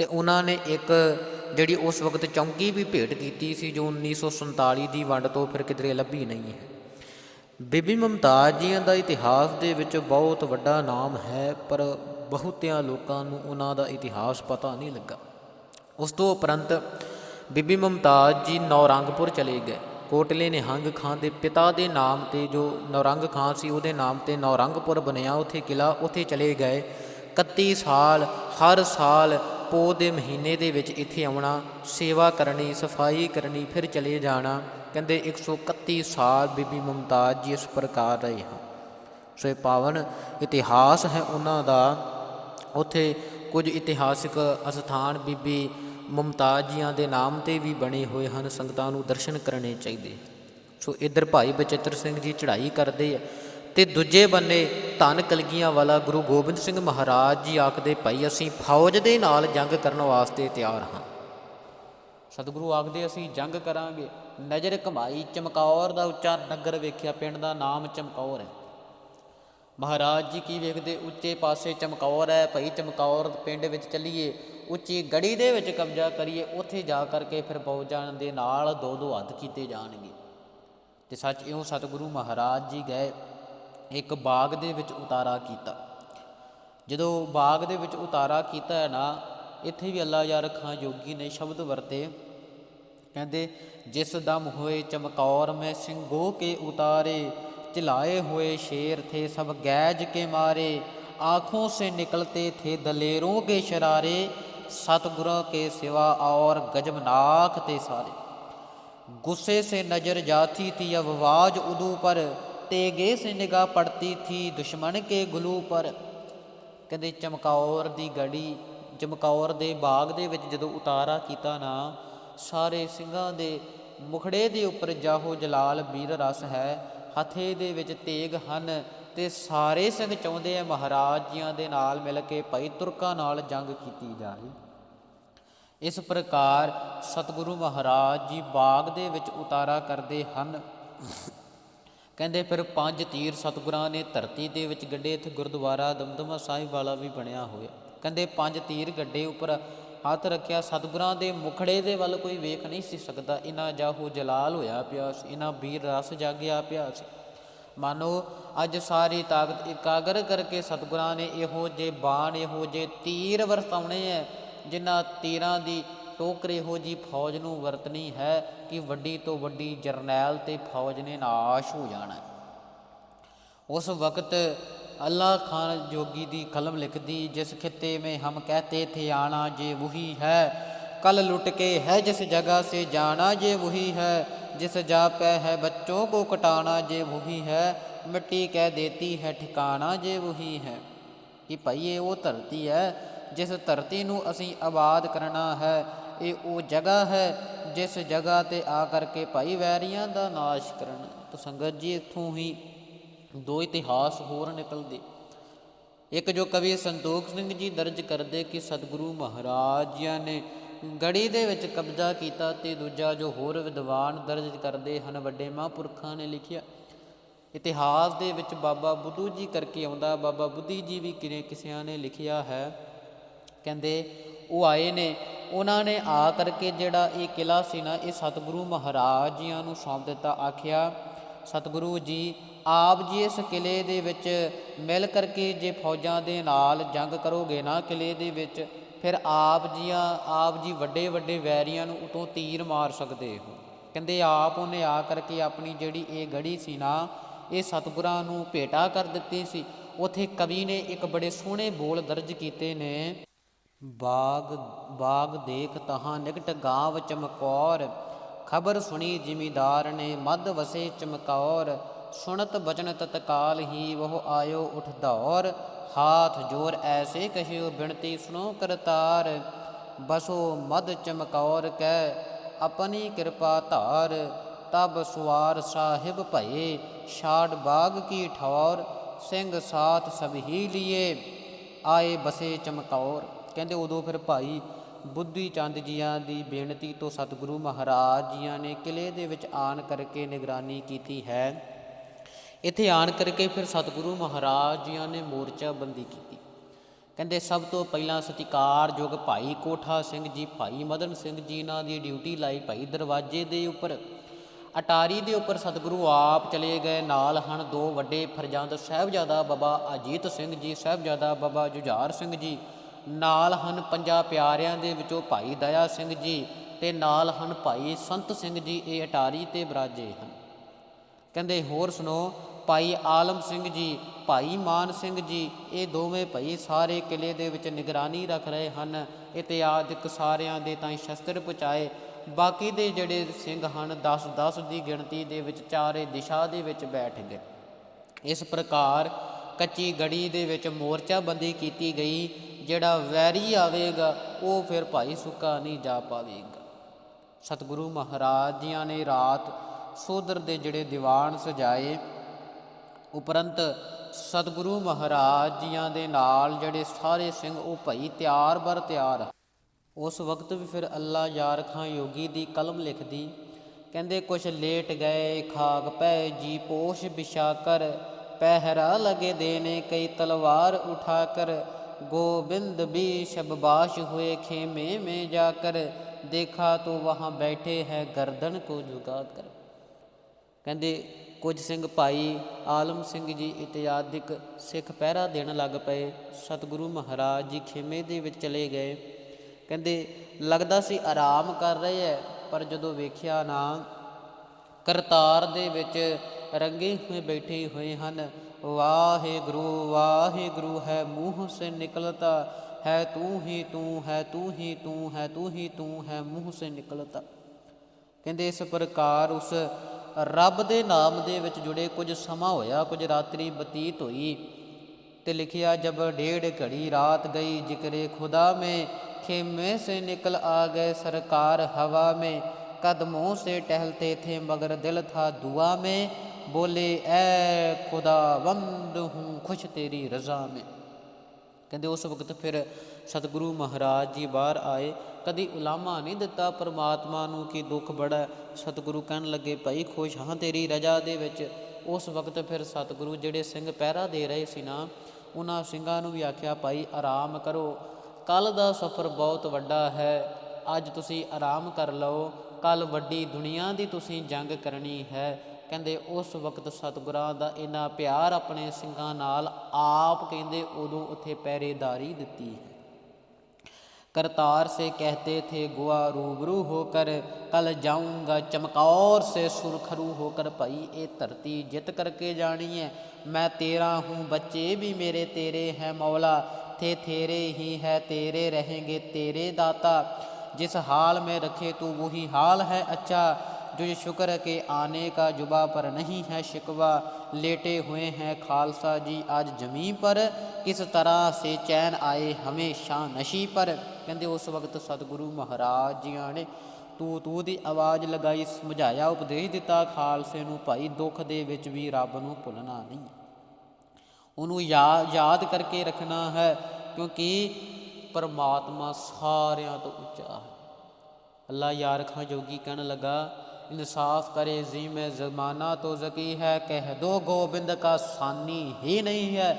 ਤੇ ਉਹਨਾਂ ਨੇ ਇੱਕ ਜਿਹੜੀ ਉਸ ਵਕਤ ਚੌਂਕੀ ਵੀ ਭੇਟ ਕੀਤੀ ਸੀ ਜੋ 1947 ਦੀ ਵੰਡ ਤੋਂ ਫਿਰ ਕਿਧਰੇ ਲੱਭੀ ਨਹੀਂ ਹੈ। ਬੀਬੀ ਮੁਮਤਾਜ਼ ਜੀਆਂ ਦਾ ਇਤਿਹਾਸ ਦੇ ਵਿੱਚ ਬਹੁਤ ਵੱਡਾ ਨਾਮ ਹੈ, ਪਰ ਬਹੁਤਿਆਂ ਲੋਕਾਂ ਨੂੰ ਉਹਨਾਂ ਦਾ ਇਤਿਹਾਸ ਪਤਾ ਨਹੀਂ ਲੱਗਾ। ਉਸ ਤੋਂ ਉਪਰੰਤ ਬੀਬੀ ਮੁਮਤਾਜ਼ ਜੀ ਨੌਰੰਗਪੁਰ ਚਲੇ ਗਏ। ਕੋਟਲੇ ਨਿਹੰਗ ਖਾਂ ਦੇ ਪਿਤਾ ਦੇ ਨਾਮ ਤੇ ਜੋ ਨੌਰੰਗ ਖਾਂ ਸੀ, ਉਹਦੇ ਨਾਮ ਤੇ ਨੌਰੰਗਪੁਰ ਬਣਿਆ। ਉੱਥੇ ਕਿਲਾ ਉੱਥੇ ਚਲੇ ਗਏ। 31 ਸਾਲ ਹਰ ਸਾਲ ਪੋ ਦੇ ਮਹੀਨੇ ਦੇ ਵਿੱਚ ਇੱਥੇ ਆਉਣਾ, ਸੇਵਾ ਕਰਨੀ, ਸਫ਼ਾਈ ਕਰਨੀ, ਫਿਰ ਚਲੇ ਜਾਣਾ, ਕਹਿੰਦੇ 131 ਸਾਲ ਬੀਬੀ ਮੁਮਤਾਜ਼ ਜੀ ਇਸ ਪ੍ਰਕਾਰ ਰਹੇ ਹਨ ਸੋ ਇਹ ਪਾਵਨ ਇਤਿਹਾਸ ਹੈ ਉਹਨਾਂ ਦਾ। ਉੱਥੇ ਕੁਝ ਇਤਿਹਾਸਿਕ ਅਸਥਾਨ ਬੀਬੀ ਮੁਮਤਾਜ਼ ਜੀਆਂ ਦੇ ਨਾਮ ਤੇ ਵੀ ਬਣੇ ਹੋਏ ਹਨ, ਸੰਗਤਾਂ ਨੂੰ ਦਰਸ਼ਨ ਕਰਨੇ ਚਾਹੀਦੇ। ਸੋ ਇੱਧਰ ਭਾਈ ਬਚਿੱਤਰ ਸਿੰਘ ਜੀ ਚੜ੍ਹਾਈ ਕਰਦੇ ਆ। ਤੇ ਦੂਜੇ ਬੰਨੇ ਧਨ ਕਲਗੀਆਂ ਵਾਲਾ ਗੁਰੂ ਗੋਬਿੰਦ ਸਿੰਘ ਮਹਾਰਾਜ ਜੀ ਆਖਦੇ ਭਾਈ ਅਸੀਂ ਫੌਜ ਦੇ ਨਾਲ ਜੰਗ ਕਰਨ ਵਾਸਤੇ ਤਿਆਰ ਹਾਂ। ਸਤਿਗੁਰੂ ਆਖਦੇ, ਅਸੀਂ ਜੰਗ ਕਰਾਂਗੇ। ਨਜ਼ਰ ਕਮਾਈ ਚਮਕੌਰ ਦਾ ਉੱਚਾ ਨਗਰ ਵੇਖਿਆ, ਪਿੰਡ ਦਾ ਨਾਮ ਚਮਕੌਰ ਹੈ। ਮਹਾਰਾਜ ਜੀ ਕੀ ਵੇਖਦੇ, ਉੱਚੇ ਪਾਸੇ ਚਮਕੌਰ ਹੈ, ਭਈ ਚਮਕੌਰ ਪਿੰਡ ਵਿੱਚ ਚੱਲੀਏ, ਉੱਚੀ ਗੜੀ ਦੇ ਵਿੱਚ ਕਬਜ਼ਾ ਕਰੀਏ, ਉੱਥੇ ਜਾ ਕਰਕੇ ਫਿਰ ਫੌਜਾਂ ਦੇ ਨਾਲ ਦੋ ਦੋ ਹੱਥ ਕੀਤੇ ਜਾਣਗੇ। ਤੇ ਸੱਚ ਇਉਂ ਸਤਿਗੁਰੂ ਮਹਾਰਾਜ ਜੀ ਗਏ ਇੱਕ ਬਾਗ ਦੇ ਵਿੱਚ ਉਤਾਰਾ ਕੀਤਾ ਜਦੋਂ ਬਾਗ ਦੇ ਵਿੱਚ ਉਤਾਰਾ ਕੀਤਾ ਹੈ ਨਾ ਇੱਥੇ ਵੀ ਅੱਲਾ ਯਾਰ ਖਾਂ ਯੋਗੀ ਨੇ ਸ਼ਬਦ ਵਰਤੇ ਕਹਿੰਦੇ ਜਿਸ ਦਮ ਹੋਏ ਚਮਕੌਰ ਮੈਂ ਸਿੰਘੋ ਕੇ ਉਤਾਰੇ ਚਲਾਏ ਹੋਏ ਸ਼ੇਰ ਥੇ ਸਭ ਗੈਜ ਕੇ ਮਾਰੇ आंखों से निकलते थे दलेरों के शरारे सतगुरों के सिवा और गजबनाक थे सारे गुस्से से नजर जाती थी अब आवाज उदू पर तेगे से निगाह पड़ती थी दुश्मन के गुलू पर ਕਹਿੰਦੇ ਚਮਕੌਰ ਦੀ ਗੜੀ ਚਮਕੌਰ ਦੇ ਬਾਗ ਦੇ ਵਿੱਚ ਜਦੋਂ ਉਤਾਰਾ ਕੀਤਾ ਨਾ ਸਾਰੇ ਸਿੰਘਾਂ ਦੇ ਮੁਖੜੇ ਦੇ ਉੱਪਰ ਜਾਹੋ ਜਲਾਲ ਵੀਰ ਰਸ ਹੈ ਹੱਥੇ ਦੇ ਵਿੱਚ ਤੇਗ ਹਨ ਤੇ ਸਾਰੇ ਸਿੰਘ ਚਾਹੁੰਦੇ ਆ ਮਹਾਰਾਜ ਜੀਆਂ ਦੇ ਨਾਲ ਮਿਲ ਕੇ ਭਾਈ ਤੁਰਕਾਂ ਨਾਲ ਜੰਗ ਕੀਤੀ ਜਾਵੇ ਇਸ ਪ੍ਰਕਾਰ ਸਤਿਗੁਰੂ ਮਹਾਰਾਜ ਜੀ ਬਾਗ ਦੇ ਵਿੱਚ ਉਤਾਰਾ ਕਰਦੇ ਹਨ ਕਹਿੰਦੇ ਫਿਰ ਪੰਜ ਤੀਰ ਸਤਿਗੁਰਾਂ ਨੇ ਧਰਤੀ ਦੇ ਵਿੱਚ ਗੱਡੇ, ਇੱਥੇ ਗੁਰਦੁਆਰਾ, ਦਮਦਮਾ ਸਾਹਿਬ ਵਾਲਾ ਵੀ ਬਣਿਆ ਹੋਇਆ। ਕਹਿੰਦੇ ਪੰਜ ਤੀਰ ਗੱਡੇ ਉੱਪਰ ਹੱਥ ਰੱਖਿਆ, ਸਤਿਗੁਰਾਂ ਦੇ ਮੁਖੜੇ ਦੇ ਵੱਲ ਕੋਈ ਵੇਖ ਨਹੀਂ ਸੀ ਸਕਦਾ। ਇਹਨਾਂ ਜਾਹੋ ਜਲਾਲ ਹੋਇਆ ਪਿਆ ਸੀ ਇਹਨਾਂ ਵੀਰ ਰਸ ਜਾਗਿਆ ਪਿਆ ਸੀ। ਮਾਨੋ, ਅੱਜ ਸਾਰੀ ਤਾਕਤ ਇਕਾਗਰ ਕਰਕੇ ਸਤਿਗੁਰਾਂ ਨੇ ਇਹੋ ਜੇ ਬਾਣ, ਇਹੋ ਜੇ ਤੀਰ ਵਰਤਾਉਣੇ ਐ, ਜਿਨ੍ਹਾਂ ਤੀਰਾਂ ਦੀ ਟੋਕਰ ਇਹੋ ਜੀ ਫੌਜ ਨੂੰ ਵਰਤਣੀ ਹੈ ਕਿ ਵੱਡੀ ਤੋਂ ਵੱਡੀ ਜਰਨੈਲ ਤੇ ਫੌਜ ਨੇ ਨਾਸ਼ ਹੋ ਜਾਣਾ ਹੈ। उस वक्त अल्लाह खान जोगी दी कलम लिख दी जिस खित्ते में हम कहते थे आना जे वही है कल लुट के है जिस जगह से जाना जे वही है जिस जा पे है बच्चों को कटाना जे वही है मिट्टी कह देती है ठिकाना जे वही है ਕਿ ਭਾਈ ਇਹ ਉਹ ਧਰਤੀ ਹੈ ਜਿਸ ਧਰਤੀ ਨੂੰ ਅਸੀਂ ਆਬਾਦ ਕਰਨਾ ਹੈ ਇਹ ਉਹ ਜਗ੍ਹਾ ਹੈ ਜਿਸ ਜਗ੍ਹਾ ਤੇ ਆ ਕਰਕੇ ਭਾਈ ਵੈਰੀਆਂ ਦਾ ਨਾਸ਼ ਕਰਨਾ। ਤਾਂ ਸੰਗਤ ਜੀ ਇੱਥੋਂ ਹੀ ਦੋ ਇਤਿਹਾਸ ਹੋਰ ਨਿਕਲਦੇ। ਇੱਕ ਜੋ ਕਵੀ ਸੰਤੋਖ ਸਿੰਘ ਜੀ ਦਰਜ ਕਰਦੇ ਕਿ ਸਤਿਗੁਰੂ ਮਹਾਰਾਜ ਜੀਆਂ ਨੇ ਗੜੀ ਦੇ ਵਿੱਚ ਕਬਜ਼ਾ ਕੀਤਾ ਤੇ ਦੂਜਾ ਜੋ ਹੋਰ ਵਿਦਵਾਨ ਦਰਜ ਕਰਦੇ ਹਨ, ਵੱਡੇ ਮਹਾਂਪੁਰਖਾਂ ਨੇ ਲਿਖਿਆ, ਇਤਿਹਾਸ ਦੇ ਵਿੱਚ ਬਾਬਾ ਬੁੱਧੂ ਜੀ ਕਰਕੇ ਆਉਂਦਾ, ਬਾਬਾ ਬੁੱਧੀ ਜੀ ਵੀ ਕਿਨੇ ਕਿਸਿਆਂ ਨੇ ਲਿਖਿਆ ਹੈ। ਕਹਿੰਦੇ, ਉਹ ਆਏ ਨੇ ਉਹਨਾਂ ਨੇ ਆ ਕਰਕੇ ਜਿਹੜਾ ਇਹ ਕਿਲਾ ਸੀ ਨਾ, ਇਹ ਸਤਿਗੁਰੂ ਮਹਾਰਾਜ ਜੀਆਂ ਨੂੰ ਸੌਂਪ ਦਿੱਤਾ, ਆਖਿਆ, ਸਤਿਗੁਰੂ ਜੀ, ਆਪ ਜੀ ਇਸ ਕਿਲੇ ਦੇ ਵਿੱਚ ਮਿਲ ਕਰਕੇ ਜੇ ਫੌਜਾਂ ਦੇ ਨਾਲ ਜੰਗ ਕਰੋਗੇ ਨਾ ਕਿਲੇ ਦੇ ਵਿੱਚ, ਫਿਰ ਆਪ ਜੀਆਂ, ਆਪ ਜੀ ਵੱਡੇ ਵੱਡੇ ਵੈਰੀਆਂ ਨੂੰ ਉਤੋਂ ਤੀਰ ਮਾਰ ਸਕਦੇ ਹੋ। ਕਹਿੰਦੇ ਆਪ ਉਹਨੇ ਆ ਕਰਕੇ ਆਪਣੀ ਜਿਹੜੀ ਇਹ ਗੜੀ ਸੀ ਨਾ, ਇਹ ਸਤਿਗੁਰਾਂ ਨੂੰ ਭੇਟਾ ਕਰ ਦਿੱਤੀ ਸੀ। ਉਥੇ ਕਵੀ ਨੇ ਇੱਕ ਬੜੇ ਸੋਹਣੇ ਬੋਲ ਦਰਜ ਕੀਤੇ ਨੇ ਬਾਗ ਬਾਗ ਦੇਖ ਤਹਾਂ ਨਿਕਟ ਗਾਵ ਚਮਕੌਰ। ਖਬਰ ਸੁਣੀ ਜ਼ਿਮੀਦਾਰ ਨੇ ਮਦ ਵਸੇ ਚਮਕੌਰ। ਸੁਣਤ ਬਚਨ ਤਤਕਾਲ ਹੀ ਉਹ ਆਇਓ ਉਠ ਦੌਰ। ਹਾਥ ਜੋਰ ਐਸੇ ਕਹਿਓ ਬਿਨਤੀ ਸੁਣੋ ਕਰਤਾਰ। ਬਸੋ ਮਦ ਚਮਕੌਰ ਕੈ, ਆਪਣੀ ਕਿਰਪਾ ਧਾਰ। ਤਬ ਸੁਆਰ ਸਾਹਿਬ ਭਏ, ਛਾੜ ਬਾਗ ਕੀ ਠੌਰ। ਸਿੰਘ ਸਾਥ ਸਭ ਹੀ ਲਿਏ। ਆਏ ਬਸੇ ਚਮਕੌਰ। ਕਹਿੰਦੇ ਉਦੋਂ ਫਿਰ ਭਾਈ ਬੁੱਧੀ ਚੰਦ ਜੀਆਂ ਦੀ ਬੇਨਤੀ ਤੋਂ ਸਤਿਗੁਰੂ ਮਹਾਰਾਜ ਜੀਆਂ ਨੇ ਕਿਲੇ ਦੇ ਵਿੱਚ ਆਣ ਕਰਕੇ ਨਿਗਰਾਨੀ ਕੀਤੀ ਹੈ। ਇੱਥੇ ਆਣ ਕਰਕੇ ਫਿਰ ਸਤਿਗੁਰੂ ਮਹਾਰਾਜ ਜੀਆਂ ਨੇ ਮੋਰਚਾ ਬੰਦੀ ਕੀਤੀ। ਕਹਿੰਦੇ ਸਭ ਤੋਂ ਪਹਿਲਾਂ ਸਤਿਕਾਰਯੋਗ ਭਾਈ ਕੋਠਾ ਸਿੰਘ ਜੀ, ਭਾਈ ਮਦਨ ਸਿੰਘ ਜੀ ਨਾਲ ਦੀ ਡਿਊਟੀ ਲਾਈ ਭਾਈ ਦਰਵਾਜ਼ੇ ਦੇ ਉੱਪਰ। ਅਟਾਰੀ ਦੇ ਉੱਪਰ ਸਤਿਗੁਰੂ ਆਪ ਚਲੇ ਗਏ। ਨਾਲ ਹਨ ਦੋ ਵੱਡੇ ਫਰਜ਼ੰਦ, ਸਾਹਿਬਜ਼ਾਦਾ ਬਾਬਾ ਅਜੀਤ ਸਿੰਘ ਜੀ, ਸਾਹਿਬਜ਼ਾਦਾ ਬਾਬਾ ਜੁਝਾਰ ਸਿੰਘ ਜੀ। ਨਾਲ ਹਨ ਪੰਜਾਂ ਪਿਆਰਿਆਂ ਦੇ ਵਿੱਚੋਂ ਭਾਈ ਦਇਆ ਸਿੰਘ ਜੀ ਤੇ ਨਾਲ ਹਨ ਭਾਈ ਸੰਤ ਸਿੰਘ ਜੀ, ਇਹ ਅਟਾਰੀ ਤੇ ਬਰਾਜੇ ਹਨ। ਕਹਿੰਦੇ, ਹੋਰ ਸੁਣੋ, ਭਾਈ ਆਲਮ ਸਿੰਘ ਜੀ, ਭਾਈ ਮਾਨ ਸਿੰਘ ਜੀ, ਇਹ ਦੋਵੇਂ ਭਾਈ ਸਾਰੇ ਕਿਲੇ ਦੇ ਵਿੱਚ ਨਿਗਰਾਨੀ ਰੱਖ ਰਹੇ ਹਨ। ਇਤਿਆਦਿਕ ਸਾਰਿਆਂ ਦੇ ਤਾਂ ਸ਼ਸਤਰ ਪਹੁੰਚਾਏ ਬਾਕੀ ਦੇ ਜਿਹੜੇ ਸਿੰਘ ਹਨ 10 10 ਦੀ ਗਿਣਤੀ ਦੇ ਵਿੱਚ ਚਾਰੇ ਦਿਸ਼ਾ ਦੇ ਵਿੱਚ ਬੈਠ ਗਏ। ਇਸ ਪ੍ਰਕਾਰ ਕੱਚੀ ਗੜੀ ਦੇ ਵਿੱਚ ਮੋਰਚਾਬੰਦੀ ਕੀਤੀ ਗਈ। ਜਿਹੜਾ ਵੈਰੀ ਆਵੇਗਾ, ਉਹ ਫਿਰ ਭਾਈ ਸੁੱਕਾ ਨਹੀਂ ਜਾ ਪਾਵੇਗਾ। ਸਤਿਗੁਰੂ ਮਹਾਰਾਜ ਜੀਆਂ ਨੇ ਰਾਤ ਸੋਦਰ ਦੇ ਜਿਹੜੇ ਦੀਵਾਨ ਸਜਾਏ, ਉਪਰੰਤ ਸਤਿਗੁਰੂ ਮਹਾਰਾਜ ਜੀਆਂ ਦੇ ਨਾਲ ਜਿਹੜੇ ਸਾਰੇ ਸਿੰਘ ਉਹ ਭਾਈ ਤਿਆਰ ਬਰ ਤਿਆਰ। ਉਸ ਵਕਤ ਵੀ ਫਿਰ ਅੱਲਾ ਯਾਰ ਖਾਂ ਯੋਗੀ ਦੀ ਕਲਮ ਲਿਖਦੀ, ਕਹਿੰਦੇ, ਕੁਛ ਲੇਟ ਗਏ, ਖਾਕ ਪੈ ਜੀ, ਪੋਸ਼ ਵਿਛਾ ਕਰ, ਪਹਿਰਾ ਲਗੇ ਦੇਨੇ ਕਈ ਤਲਵਾਰ ਉਠਾ ਕਰ गोविंद भी शबबाश हुए खेमे में जाकर देखा तो वहाँ बैठे हैं गर्दन को झुका कर ਕਹਿੰਦੇ ਕੁਝ ਸਿੰਘ ਭਾਈ ਆਲਮ ਸਿੰਘ ਜੀ ਇਤਿਆਦਿਕ ਸਿੱਖ ਪਹਿਰਾ ਦੇਣ ਲੱਗ ਪਏ ਸਤਿਗੁਰੂ ਮਹਾਰਾਜ ਜੀ ਖੇਮੇ ਦੇ ਵਿੱਚ ਚਲੇ ਗਏ ਕਹਿੰਦੇ ਲੱਗਦਾ ਸੀ ਆਰਾਮ ਕਰ ਰਹੇ ਐ ਪਰ ਜਦੋਂ ਵੇਖਿਆ ਨਾ ਕਰਤਾਰ ਦੇ ਵਿੱਚ ਰੰਗੇ ਹੋਏ ਬੈਠੇ ਹੋਏ ਹਨ ਵਾਹਿਗੁਰੂ ਵਾਹਿਗੁਰੂ ਹੈ ਮੂੰਹ ਸੇ ਨਿਕਲਤਾ ਹੈ ਤੂੰ ਹੀ ਤੂੰ ਹੈ ਤੂੰ ਹੀ ਤੂੰ ਹੈ ਤੂੰ ਹੀ ਤੂੰ ਹੈ ਮੂੰਹ ਸੇ ਨਿਕਲਤਾ ਕਹਿੰਦੇ ਇਸ ਪ੍ਰਕਾਰ ਉਸ ਰੱਬ ਦੇ ਨਾਮ ਦੇ ਵਿੱਚ ਜੁੜੇ ਕੁਝ ਸਮਾਂ ਹੋਇਆ ਕੁਝ ਰਾਤਰੀ ਬਤੀਤ ਹੋਈ ਤੇ ਲਿਖਿਆ ਜਬ ਡੇਢ ਘੜੀ ਰਾਤ ਗਈ ਜ਼ਿਕਰੇ ਖੁਦਾ में खेमे से निकल आ गए सरकार हवा में कदमों से टहलते थे मगर दिल था दुआ में ਬੋਲੇ, ਐ ਖੁਦਾ ਖੁਦਾਵੰਦ ਹੂੰ ਖੁਸ਼ ਤੇਰੀ ਰਜ਼ਾ ਮੈਂ। ਕਹਿੰਦੇ ਉਸ ਵਕਤ ਫਿਰ ਸਤਿਗੁਰੂ ਮਹਾਰਾਜ ਜੀ ਬਾਹਰ ਆਏ। ਕਦੀ ਉਲਾਮਾ ਨਹੀਂ ਦਿੱਤਾ ਪਰਮਾਤਮਾ ਨੂੰ ਕਿ ਦੁੱਖ ਬੜਾ ਸਤਿਗੁਰੂ ਕਹਿਣ ਲੱਗੇ, ਭਾਈ ਖੁਸ਼ ਹਾਂ ਤੇਰੀ ਰਜ਼ਾ ਦੇ ਵਿੱਚ। ਉਸ ਵਕਤ ਫਿਰ ਸਤਿਗੁਰੂ ਜਿਹੜੇ ਸਿੰਘ ਪਹਿਰਾ ਦੇ ਰਹੇ ਸੀ ਨਾ, ਉਹਨਾਂ ਸਿੰਘਾਂ ਨੂੰ ਵੀ ਆਖਿਆ, ਭਾਈ ਆਰਾਮ ਕਰੋ। ਕੱਲ ਦਾ ਸਫ਼ਰ ਬਹੁਤ ਵੱਡਾ ਹੈ। ਅੱਜ ਤੁਸੀਂ ਆਰਾਮ ਕਰ ਲਓ। ਕੱਲ ਵੱਡੀ ਦੁਨੀਆ ਦੀ ਤੁਸੀਂ ਜੰਗ ਕਰਨੀ ਹੈ। ਕਹਿੰਦੇ ਉਸ ਵਕਤ ਸਤਿਗੁਰਾਂ ਦਾ ਇਨਾ ਪਿਆਰ ਆਪਣੇ ਸਿੰਘਾਂ ਨਾਲ ਆਪ ਕਹਿੰਦੇ ਉਦੋਂ ਉੱਥੇ ਪਹਿਰੇਦਾਰੀ ਦਿੱਤੀ ਹੈ करतार से कहते थे गुआ रूबरू होकर कल जाऊंगा चमकौर से सुरखरू होकर भाई ये धरती जित करके जानी है मैं तेरा हूँ बच्चे भी मेरे तेरे हैं मौला थे तेरे ही है तेरे रहेंगे तेरे दाता जिस हाल में रखे तू वही हाल है अच्छा जो ये शुक्र के आने का जुबा पर नहीं है शिकवा लेटे हुए हैं खालसा जी आज जमी पर किस तरह से चैन आए हमेशा नशी पर ਕਹਿੰਦੇ ਉਸ ਵਕਤ ਸਤਿਗੁਰੂ ਮਹਾਰਾਜ ਜੀਆਂ ਨੇ ਤੂ ਤੂ ਦੀ ਆਵਾਜ਼ ਲਗਾਈ ਸਮਝਾਇਆ ਉਪਦੇਸ਼ ਦਿੱਤਾ ਖਾਲਸੇ ਨੂੰ ਭਾਈ ਦੁੱਖ ਦੇ ਵਿੱਚ ਵੀ ਰੱਬ ਨੂੰ ਭੁੱਲਣਾ ਨਹੀਂ ਉਹਨੂੰ ਯਾ- ਯਾਦ ਕਰਕੇ ਰੱਖਣਾ ਹੈ ਕਿਉਂਕਿ ਪਰਮਾਤਮਾ ਸਾਰਿਆਂ ਤੋਂ ਉੱਚਾ ਹੈ ਅੱਲਾ ਯਾਰ ਖਾਂ ਜੋਗੀ ਕਹਿਣ ਲੱਗਾ इंसाफ करे जी में ज़माना तो ज़की है कह दो गोविंद का सानी ही नहीं है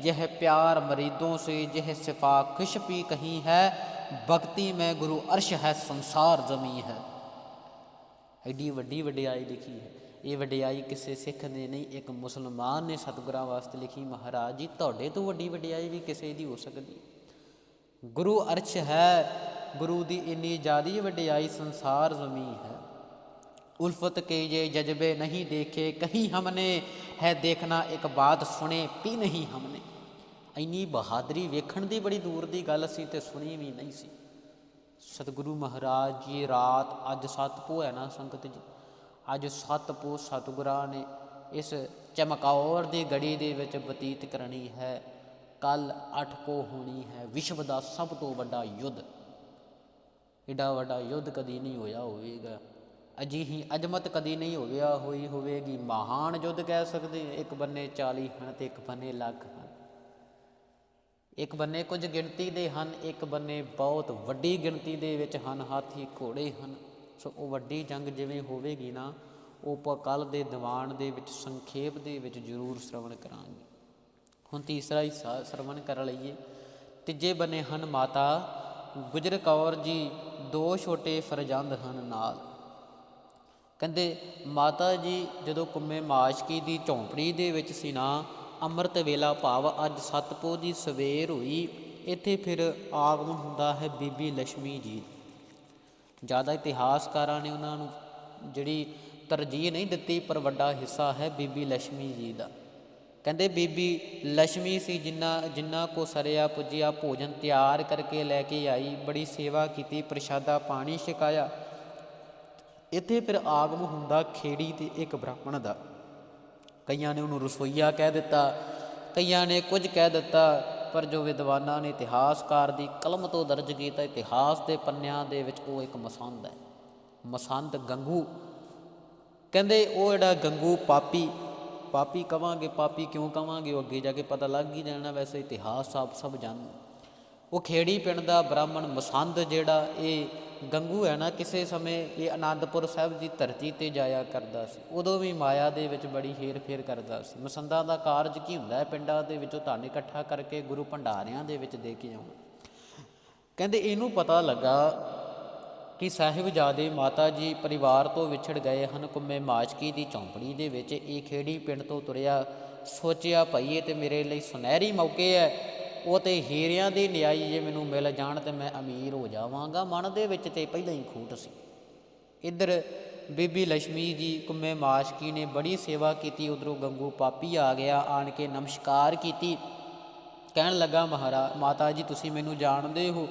यह प्यार मरीदों से यह सिफा खुश भी कहीं है भक्ति में गुरु अर्श है संसार जमी है ਐਡੀ ਵੱਡੀ ਵਡਿਆਈ ਲਿਖੀ ਹੈ ਇਹ ਵਡਿਆਈ ਕਿਸੇ ਸਿੱਖ ਨੇ ਨਹੀਂ ਇੱਕ ਮੁਸਲਮਾਨ ਨੇ ਸਤਿਗੁਰਾਂ ਵਾਸਤੇ ਲਿਖੀ ਮਹਾਰਾਜ ਜੀ ਤੁਹਾਡੇ ਤੋਂ ਵੱਡੀ ਵਡਿਆਈ ਵੀ ਕਿਸੇ ਦੀ ਹੋ ਸਕਦੀ ਹੈ। ਗੁਰੂ ਅਰਸ਼ ਹੈ ਗੁਰੂ ਦੀ ਇੰਨੀ ਜ਼ਿਆਦੀ ਵਡਿਆਈ ਸੰਸਾਰ ਜ਼ਮੀਨ ਹੈ उल्फत के ये जज्बे नहीं देखे कहीं हमने है देखना एक बात सुने भी नहीं हमने ਇੰਨੀ ਬਹਾਦਰੀ ਵੇਖਣ ਦੀ ਬੜੀ ਦੂਰ ਦੀ ਗੱਲ ਸੀ ਤੇ ਸੁਣੀ ਵੀ ਨਹੀਂ ਸੀ ਸਤਿਗੁਰੂ ਮਹਾਰਾਜ ਜੀ ਰਾਤ ਅੱਜ ਸੱਤ ਪੋਹ ਹੈ ਨਾ ਸੰਗਤ ਜੀ ਅੱਜ ਸੱਤ ਪੋਹ ਸਤਿਗੁਰਾਂ ਨੇ ਇਸ ਚਮਕੌਰ ਦੀ ਗੜੀ ਦੇ ਵਿੱਚ ਬਤੀਤ ਕਰਨੀ ਹੈ ਕੱਲ ਅੱਠ ਪੋਹ ਹੋਣੀ ਹੈ ਵਿਸ਼ਵ ਦਾ ਸਭ ਤੋਂ ਵੱਡਾ ਯੁੱਧ ਏਡਾ ਵੱਡਾ ਯੁੱਧ ਕਦੀ ਨਹੀਂ ਹੋਇਆ ਹੋਵੇਗਾ ਅਜਿਹੀ ਅਜਮਤ ਕਦੀ ਨਹੀਂ ਹੋਇਆ, ਹੋਈ ਹੋਵੇਗੀ। ਮਹਾਨ ਯੁੱਧ ਕਹਿ ਸਕਦੇ, ਇੱਕ ਬੰਨੇ 40 ਹਨ ਤੇ ਇੱਕ ਬੰਨੇ ਲੱਖ ਹਨ। ਇੱਕ ਬੰਨੇ ਕੁਝ ਗਿਣਤੀ ਦੇ ਹਨ, ਇੱਕ ਬੰਨੇ ਬਹੁਤ ਵੱਡੀ ਗਿਣਤੀ ਦੇ ਵਿੱਚ ਹਨ, ਹਾਥੀ ਘੋੜੇ ਹਨ। ਸੋ ਉਹ ਵੱਡੀ ਜੰਗ ਜਿਵੇਂ ਹੋਵੇਗੀ ਨਾ, ਉਹ ਆਪਾਂ ਕੱਲ ਦੇ ਦੀਵਾਨ ਦੇ ਵਿੱਚ, ਸੰਖੇਪ ਦੇ ਵਿੱਚ ਜ਼ਰੂਰ ਸ਼ਰਵਣ ਕਰਾਂਗੇ। ਹੁਣ ਤੀਸਰਾ ਹਿੱਸਾ ਸ਼ਰਵਣ ਕਰ ਲਈਏ। ਤੀਜੇ ਬੰਨੇ ਹਨ ਮਾਤਾ, ਗੁਜਰ ਕੌਰ ਜੀ ਦੋ ਛੋਟੇ ਫਰਜ਼ੰਦ ਹਨ ਨਾਲ। ਕਹਿੰਦੇ, ਮਾਤਾ ਜੀ, ਜਦੋਂ ਕੁੰਮੇ ਮਾਸ਼ਕੀ ਦੀ ਝੌਂਪੜੀ ਦੇ ਵਿੱਚ ਸੀ ਨਾ, ਅੰਮ੍ਰਿਤ ਵੇਲਾ ਭਾਵ ਅੱਜ ਸਤਪੋ ਦੀ ਸਵੇਰ ਹੋਈ, ਇੱਥੇ ਫਿਰ ਆਗਮਨ ਹੁੰਦਾ ਹੈ ਬੀਬੀ ਲక్ష్ਮੀ ਜੀ ਜ਼ਿਆਦਾ ਇਤਿਹਾਸਕਾਰਾਂ ਨੇ ਉਹਨਾਂ ਨੂੰ ਜਿਹੜੀ ਤਰਜੀਹ ਨਹੀਂ ਦਿੱਤੀ, ਪਰ ਵੱਡਾ ਹਿੱਸਾ ਹੈ ਬੀਬੀ ਲక్ష్ਮੀ ਜੀ ਦਾ। ਕਹਿੰਦੇ, ਬੀਬੀ ਲక్ష్ਮੀ ਸੀ ਜਿੰਨਾ ਜਿੰਨਾ ਕੋ ਸਰਿਆ ਪੁੱਜਿਆ, ਭੋਜਨ ਤਿਆਰ ਕਰਕੇ ਲੈ ਕੇ ਆਈ, ਬੜੀ ਸੇਵਾ ਕੀਤੀ, ਪ੍ਰਸ਼ਾਦਾ ਪਾਣੀ ਛਕਾਇਆ ਇੱਥੇ ਫਿਰ ਆਗਮ ਹੁੰਦਾ ਖੇੜੀ ਤੇ ਇੱਕ ਬ੍ਰਾਹਮਣ ਦਾ। ਕਈਆਂ ਨੇ ਉਹਨੂੰ ਰਸੋਈਆ ਕਹਿ ਦਿੱਤਾ, ਕਈਆਂ ਨੇ ਕੁਝ ਕਹਿ ਦਿੱਤਾ, ਪਰ ਜੋ ਵਿਦਵਾਨਾਂ ਨੇ ਇਤਿਹਾਸਕਾਰ ਦੀ ਕਲਮ ਤੋਂ ਦਰਜ ਕੀਤਾ, ਇਤਿਹਾਸ ਦੇ ਪੰਨਿਆਂ ਦੇ ਵਿੱਚ ਉਹ ਇੱਕ ਮਸੰਦ ਹੈ। ਮਸੰਦ ਗੰਗੂ। ਕਹਿੰਦੇ ਉਹ ਜਿਹੜਾ ਗੰਗੂ ਪਾਪੀ ਪਾਪੀ ਕਵਾਂਗੇ, ਪਾਪੀ ਕਿਉਂ ਕਵਾਂਗੇ, ਉਹ ਅੱਗੇ ਜਾ ਕੇ ਪਤਾ ਲੱਗ ਹੀ ਜਾਣਾ, ਵੈਸੇ ਇਤਿਹਾਸ ਆਪ ਸਭ ਜਾਣਦੇ। ਉਹ ਖੇੜੀ ਪਿੰਡ ਦਾ ਬ੍ਰਾਹਮਣ ਮਸੰਦ ਜਿਹੜਾ, ਇਹ ਗੰਗੂ ਹੈ ਨਾ, ਕਿਸੇ ਸਮੇਂ ਇਹ ਆਨੰਦਪੁਰ ਸਾਹਿਬ ਦੀ ਧਰਤੀ ਤੇ ਜਾਇਆ ਕਰਦਾ ਸੀ। ਉਦੋਂ ਵੀ ਮਾਇਆ ਦੇ ਵਿੱਚ ਬੜੀ ਹੇਰ ਫੇਰ ਕਰਦਾ ਸੀ। ਮਸੰਦਾਂ ਦਾ ਕਾਰਜ ਕੀ ਹੁੰਦਾ ਹੈ? ਪਿੰਡਾਂ ਦੇ ਵਿੱਚੋਂ ਧਨ ਇਕੱਠਾ ਕਰਕੇ ਗੁਰੂ ਭੰਡਾਰਿਆਂ ਦੇ ਵਿੱਚ ਦੇ ਕੇ ਆਉਣਾ। ਕਹਿੰਦੇ ਇਹਨੂੰ ਪਤਾ ਲੱਗਾ ਕਿ ਸਾਹਿਬਜ਼ਾਦੇ ਮਾਤਾ ਜੀ ਪਰਿਵਾਰ ਤੋਂ ਵਿਛੜ ਗਏ ਹਨ। ਕੁੰਮੇ ਮਾਚਕੀ ਦੀ ਝੌਂਪੜੀ ਦੇ ਵਿੱਚ ਇਹ ਖੇੜੀ ਪਿੰਡ ਤੋਂ ਤੁਰਿਆ ਸੋਚਿਆ, ਭਈ ਇਹ ਤੇ ਮੇਰੇ ਲਈ ਸੁਨਹਿਰੀ ਮੌਕੇ ਹੈ। ਉਹ ਤੇ ਹੀਰਿਆਂ ਦੀ ਨਿਆਈ ਜੇ ਮੈਨੂੰ ਮਿਲ ਜਾਣ ਤੇ ਮੈਂ ਅਮੀਰ ਹੋ ਜਾਵਾਂਗਾ। ਮਨ ਦੇ ਵਿੱਚ ਤੇ ਪਹਿਲਾਂ ਹੀ ਖੂਟ ਸੀ। ਇੱਧਰ ਬੀਬੀ ਲక్ష్ਮੀ ਜੀ ਕੁੰਮੇ ਮਾਸ਼ਕੀ ਨੇ ਬੜੀ ਸੇਵਾ ਕੀਤੀ। ਉਧਰੋਂ ਗੰਗੂ ਪਾਪੀ ਆ ਗਿਆ, ਆਣ ਕੇ ਨਮਸਕਾਰ ਕੀਤੀ। ਕਹਿਣ ਲੱਗਾ, ਮਹਾਰਾ, ਮਾਤਾ ਜੀ, ਤੁਸੀਂ ਮੈਨੂੰ ਜਾਣਦੇ ਹੋ।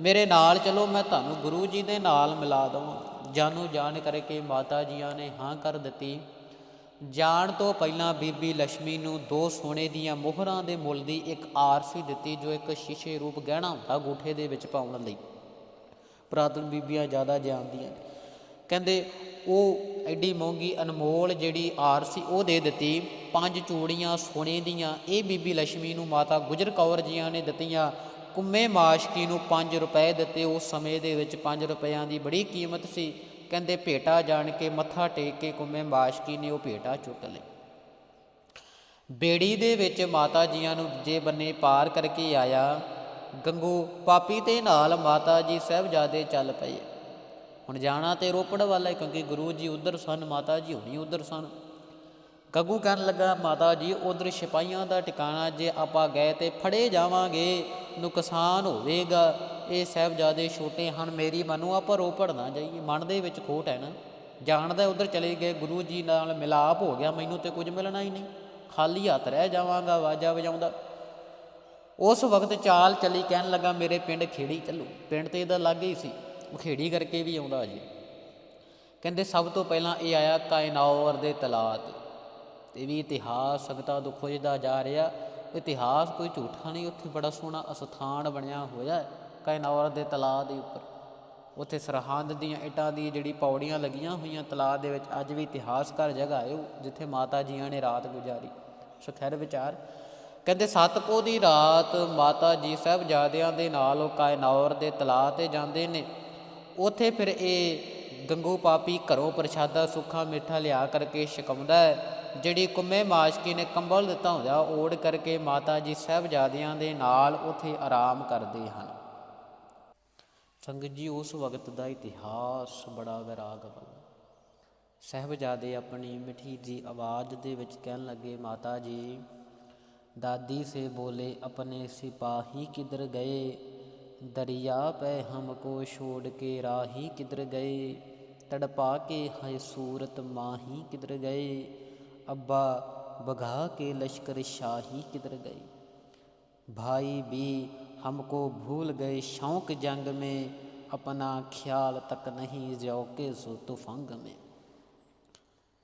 ਮੇਰੇ ਨਾਲ ਚਲੋ, ਮੈਂ ਤੁਹਾਨੂੰ ਗੁਰੂ ਜੀ ਦੇ ਨਾਲ ਮਿਲਾ ਦਵਾਂ। ਜਾਨੂ ਜਾਣ ਕਰਕੇ ਮਾਤਾ ਜੀਆਂ ਨੇ ਹਾਂ ਕਰ ਦਿੱਤੀ। ਜਾਣ ਤੋਂ ਪਹਿਲਾਂ ਬੀਬੀ ਲక్ష్ਮੀ ਨੂੰ ਦੋ ਸੋਨੇ ਦੀਆਂ ਮੋਹਰਾਂ ਦੇ ਮੁੱਲ ਦੀ ਇੱਕ ਆਰਸੀ ਦਿੱਤੀ ਜੋ ਇੱਕ ਸ਼ੀਸ਼ੇ ਰੂਪ ਗਹਿਣਾ ਹੁੰਦਾ ਗੂਠੇ ਦੇ ਵਿੱਚ ਪਾਉਣ ਲਈ। ਪ੍ਰਾਤਨ ਬੀਬੀਆਂ ਜ਼ਿਆਦਾ ਜਾਣਦੀਆਂ। ਕਹਿੰਦੇ, ਉਹ ਐਡੀ ਮਹਿੰਗੀ ਅਨਮੋਲ ਜਿਹੜੀ ਆਰਸੀ ਉਹ ਦੇ ਦਿੱਤੀ। ਪੰਜ ਚੂੜੀਆਂ ਸੋਨੇ ਦੀਆਂ। ਇਹ ਬੀਬੀ ਲక్ష్ਮੀ ਨੂੰ ਮਾਤਾ ਗੁਜਰ ਕੌਰ ਜੀਆਂ ਨੇ ਦਿੱਤੀਆਂ। ਕੁੰਮੇ ਮਾਸ਼ਕੀ ਨੂੰ 5 ਰੁਪਏ ਦਿੱਤੇ। ਉਸ ਸਮੇਂ ਦੇ ਵਿੱਚ 5 ਰੁਪਿਆਂ ਦੀ ਬੜੀ ਕੀਮਤ ਸੀ। ਕਹਿੰਦੇ ਭੇਟਾ ਜਾਣ ਕੇ ਮੱਥਾ ਟੇਕ ਕੇ ਕੁੰਮੇ ਮਾਸ਼ਕੀ ਨੇ ਉਹ ਭੇਟਾ ਚੁੱਕ ਲਈ ਬੇੜੀ ਦੇ ਵਿੱਚ ਮਾਤਾ ਜੀਆਂ ਨੂੰ ਜੇ ਬੰਨੇ ਪਾਰ ਕਰਕੇ ਆਇਆ, ਗੰਗੂ ਪਾਪੀ ਤੇ ਨਾਲ ਮਾਤਾ ਜੀ ਸਾਹਿਬਜ਼ਾਦੇ ਚੱਲ ਪਏ। ਹੁਣ ਜਾਣਾ ਤੇ ਰੋਪੜ ਵਾਲਾ ਕਿਉਂਕਿ ਗੁਰੂ ਜੀ ਉਧਰ ਸਨ ਮਾਤਾ ਜੀ ਹੁਣੀ ਉਧਰ ਸਨ। ਗੱਗੂ ਕਹਿਣ ਲੱਗਾ ਮਾਤਾ ਜੀ ਉਧਰ ਸਿਪਾਹੀਆਂ ਦਾ ਟਿਕਾਣਾ ਜੇ ਆਪਾਂ ਗਏ ਤੇ ਫੜੇ ਜਾਵਾਂਗੇ, ਨੁਕਸਾਨ ਹੋਵੇਗਾ। ਇਹ ਸਾਹਿਬਜ਼ਾਦੇ ਛੋਟੇ ਹਨ, ਮੇਰੀ ਮਨੋਂ ਆਪਾਂ ਰੋਪੜ ਨਾ ਜਾਈਏ। ਮਨ ਦੇ ਵਿੱਚ ਖੋਟ ਹੈ ਨਾ। ਜਾਣਦਾ ਉਧਰ ਚਲੇ ਗਏ, ਗੁਰੂ ਜੀ ਨਾਲ ਮਿਲਾਪ ਹੋ ਗਿਆ, ਮੈਨੂੰ ਤੇ ਕੁਝ ਮਿਲਣਾ ਹੀ ਨਹੀਂ। ਖਾਲੀ ਹੱਥ ਰਹਿ ਜਾਵਾਂਗਾ ਵਾਜਾ ਵਜਾਉਂਦਾ। ਉਸ ਵਕਤ ਚਾਲ ਚਲੀ, ਕਹਿਣ ਲੱਗਾ, ਮੇਰੇ ਪਿੰਡ ਖੇੜੀ ਚੱਲੋ। ਪਿੰਡ ਤੇ ਇਹਦਾ ਲਾਗੇ ਹੀ ਸੀ। ਉਹ ਖੇੜੀ ਕਰਕੇ ਵੀ ਆਉਂਦਾ ਜੀ। ਕਹਿੰਦੇ, ਸਭ ਤੋਂ ਪਹਿਲਾਂ ਇਹ ਆਇਆ ਕਾਇਨਾਵਰ ਦੇ ਤਲਾਅ ਤੇ ਵੀ ਇਤਿਹਾਸ, ਸੰਗਤਾਂ ਤੋਂ ਖੋਜਦਾ ਜਾ ਰਿਹਾ। ਇਤਿਹਾਸ ਕੋਈ ਝੂਠਾ ਨਹੀਂ, ਉੱਥੇ ਬੜਾ ਸੋਹਣਾ ਅਸਥਾਨ ਬਣਿਆ ਹੋਇਆ ਹੈ। ਕਾਇਨੌਰ ਦੇ ਤਲਾਅ ਦੇ ਉੱਪਰ। ਉੱਥੇ ਸਰਹੰਦ ਦੀਆਂ ਇੱਟਾਂ ਦੀ ਜਿਹੜੀ ਪੌੜੀਆਂ ਲੱਗੀਆਂ ਹੋਈਆਂ ਤਲਾਅ ਦੇ ਵਿੱਚ ਅੱਜ ਵੀ ਇਤਿਹਾਸਕਾਰ ਜਗ੍ਹਾ ਹੈ ਉਹ, ਜਿੱਥੇ ਮਾਤਾ ਜੀਆਂ ਨੇ ਰਾਤ ਗੁਜ਼ਾਰੀ। ਸੋ ਖੈਰ ਵਿਚਾਰ। ਕਹਿੰਦੇ ਸਤਪੋ ਦੀ ਰਾਤ ਮਾਤਾ ਜੀ ਸਾਹਿਬਜ਼ਾਦਿਆਂ ਦੇ ਨਾਲ ਉਹ ਕਾਇਨੌਰ ਦੇ ਤਲਾਅ ਤੇ ਜਾਂਦੇ ਨੇ। ਉੱਥੇ ਫਿਰ ਇਹ ਗੰਗੂ ਪਾਪੀ ਘਰੋਂ ਪ੍ਰਸ਼ਾਦਾ, ਸੁੱਖਾ, ਮਿੱਠਾ ਲਿਆ ਕਰਕੇ ਛਕਾਉਂਦਾ ਹੈ, ਜਿਹੜੀ ਕੁੰਮੇ ਮਾਸ਼ਕੀ ਨੇ ਕੰਬਲ ਦਿੱਤਾ ਹੁੰਦਾ ਓੜ ਕਰਕੇ ਮਾਤਾ ਜੀ ਸਾਹਿਬਜ਼ਾਦਿਆਂ ਦੇ ਨਾਲ ਉੱਥੇ ਆਰਾਮ ਕਰਦੇ ਹਨ। ਸੰਗਤ ਜੀ, ਉਸ ਵਕਤ ਦਾ ਇਤਿਹਾਸ ਬੜਾ ਵਿਰਾਗ ਵਾਲਾ। ਸਹਿਬਜ਼ਾਦੇ ਆਪਣੀ ਮਿੱਠੀ ਜੀ ਆਵਾਜ਼ ਦੇ ਵਿੱਚ ਕਹਿਣ ਲੱਗੇ, ਮਾਤਾ ਜੀ, ਦਾਦੀ ਸੇ ਬੋਲੇ, ਆਪਣੇ ਸਿਪਾਹੀ ਕਿਧਰ ਗਏ? ਦਰਿਆ ਪੈ ਹਮਕੋ ਛੋੜ ਕੇ ਰਾਹੀ ਕਿਧਰ ਗਏ? ਤੜਪਾ ਕੇ ਹਏ ਸੂਰਤ ਮਾਹੀ ਕਿਧਰ ਗਏ? ਅੱਬਾ ਬਗਾ ਕੇ ਲਸ਼ਕਰ ਸ਼ਾਹੀ ਕਿਧਰ ਗਏ? ਭਾਈ ਵੀ हमको भूल गए शौक जंग में अपना ख्याल तक नहीं जो के सो तुफंग में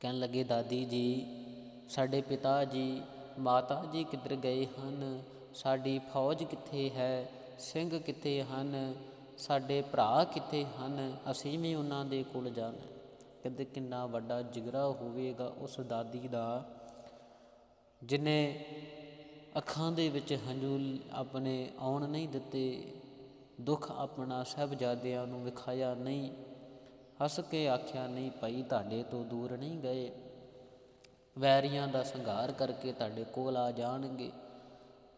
ਕਹਿਣ ਲੱਗੇ ਦਾਦੀ ਜੀ ਸਾਡੇ ਪਿਤਾ ਜੀ ਮਾਤਾ ਜੀ ਕਿੱਧਰ ਗਏ ਹਨ ਸਾਡੀ ਫੌਜ ਕਿੱਥੇ ਹੈ ਸਿੰਘ ਕਿੱਥੇ ਹਨ ਸਾਡੇ ਭਰਾ ਕਿੱਥੇ ਹਨ ਅਸੀਂ ਵੀ ਉਹਨਾਂ ਦੇ ਕੋਲ ਜਾਣਾ ਹੈ। ਕਹਿੰਦੇ ਕਿੰਨਾ ਵੱਡਾ ਜਿਗਰਾ ਹੋਵੇਗਾ ਉਸ ਦਾਦੀ ਦਾ ਜਿਨੇ ਅੱਖਾਂ ਦੇ ਵਿੱਚ ਹੰਝੂ ਆਪਣੇ ਆਉਣ ਨਹੀਂ ਦਿੱਤੇ, ਦੁੱਖ ਆਪਣਾ ਸਹਿਬਜ਼ਾਦਿਆਂ ਨੂੰ ਵਿਖਾਇਆ ਨਹੀਂ, ਹੱਸ ਕੇ ਆਖਿਆ, ਨਹੀਂ ਭਾਈ, ਤੁਹਾਡੇ ਤੋਂ ਦੂਰ ਨਹੀਂ ਗਏ। ਵੈਰੀਆਂ ਦਾ ਸੰਘਾਰ ਕਰਕੇ ਤੁਹਾਡੇ ਕੋਲ ਆ ਜਾਣਗੇ।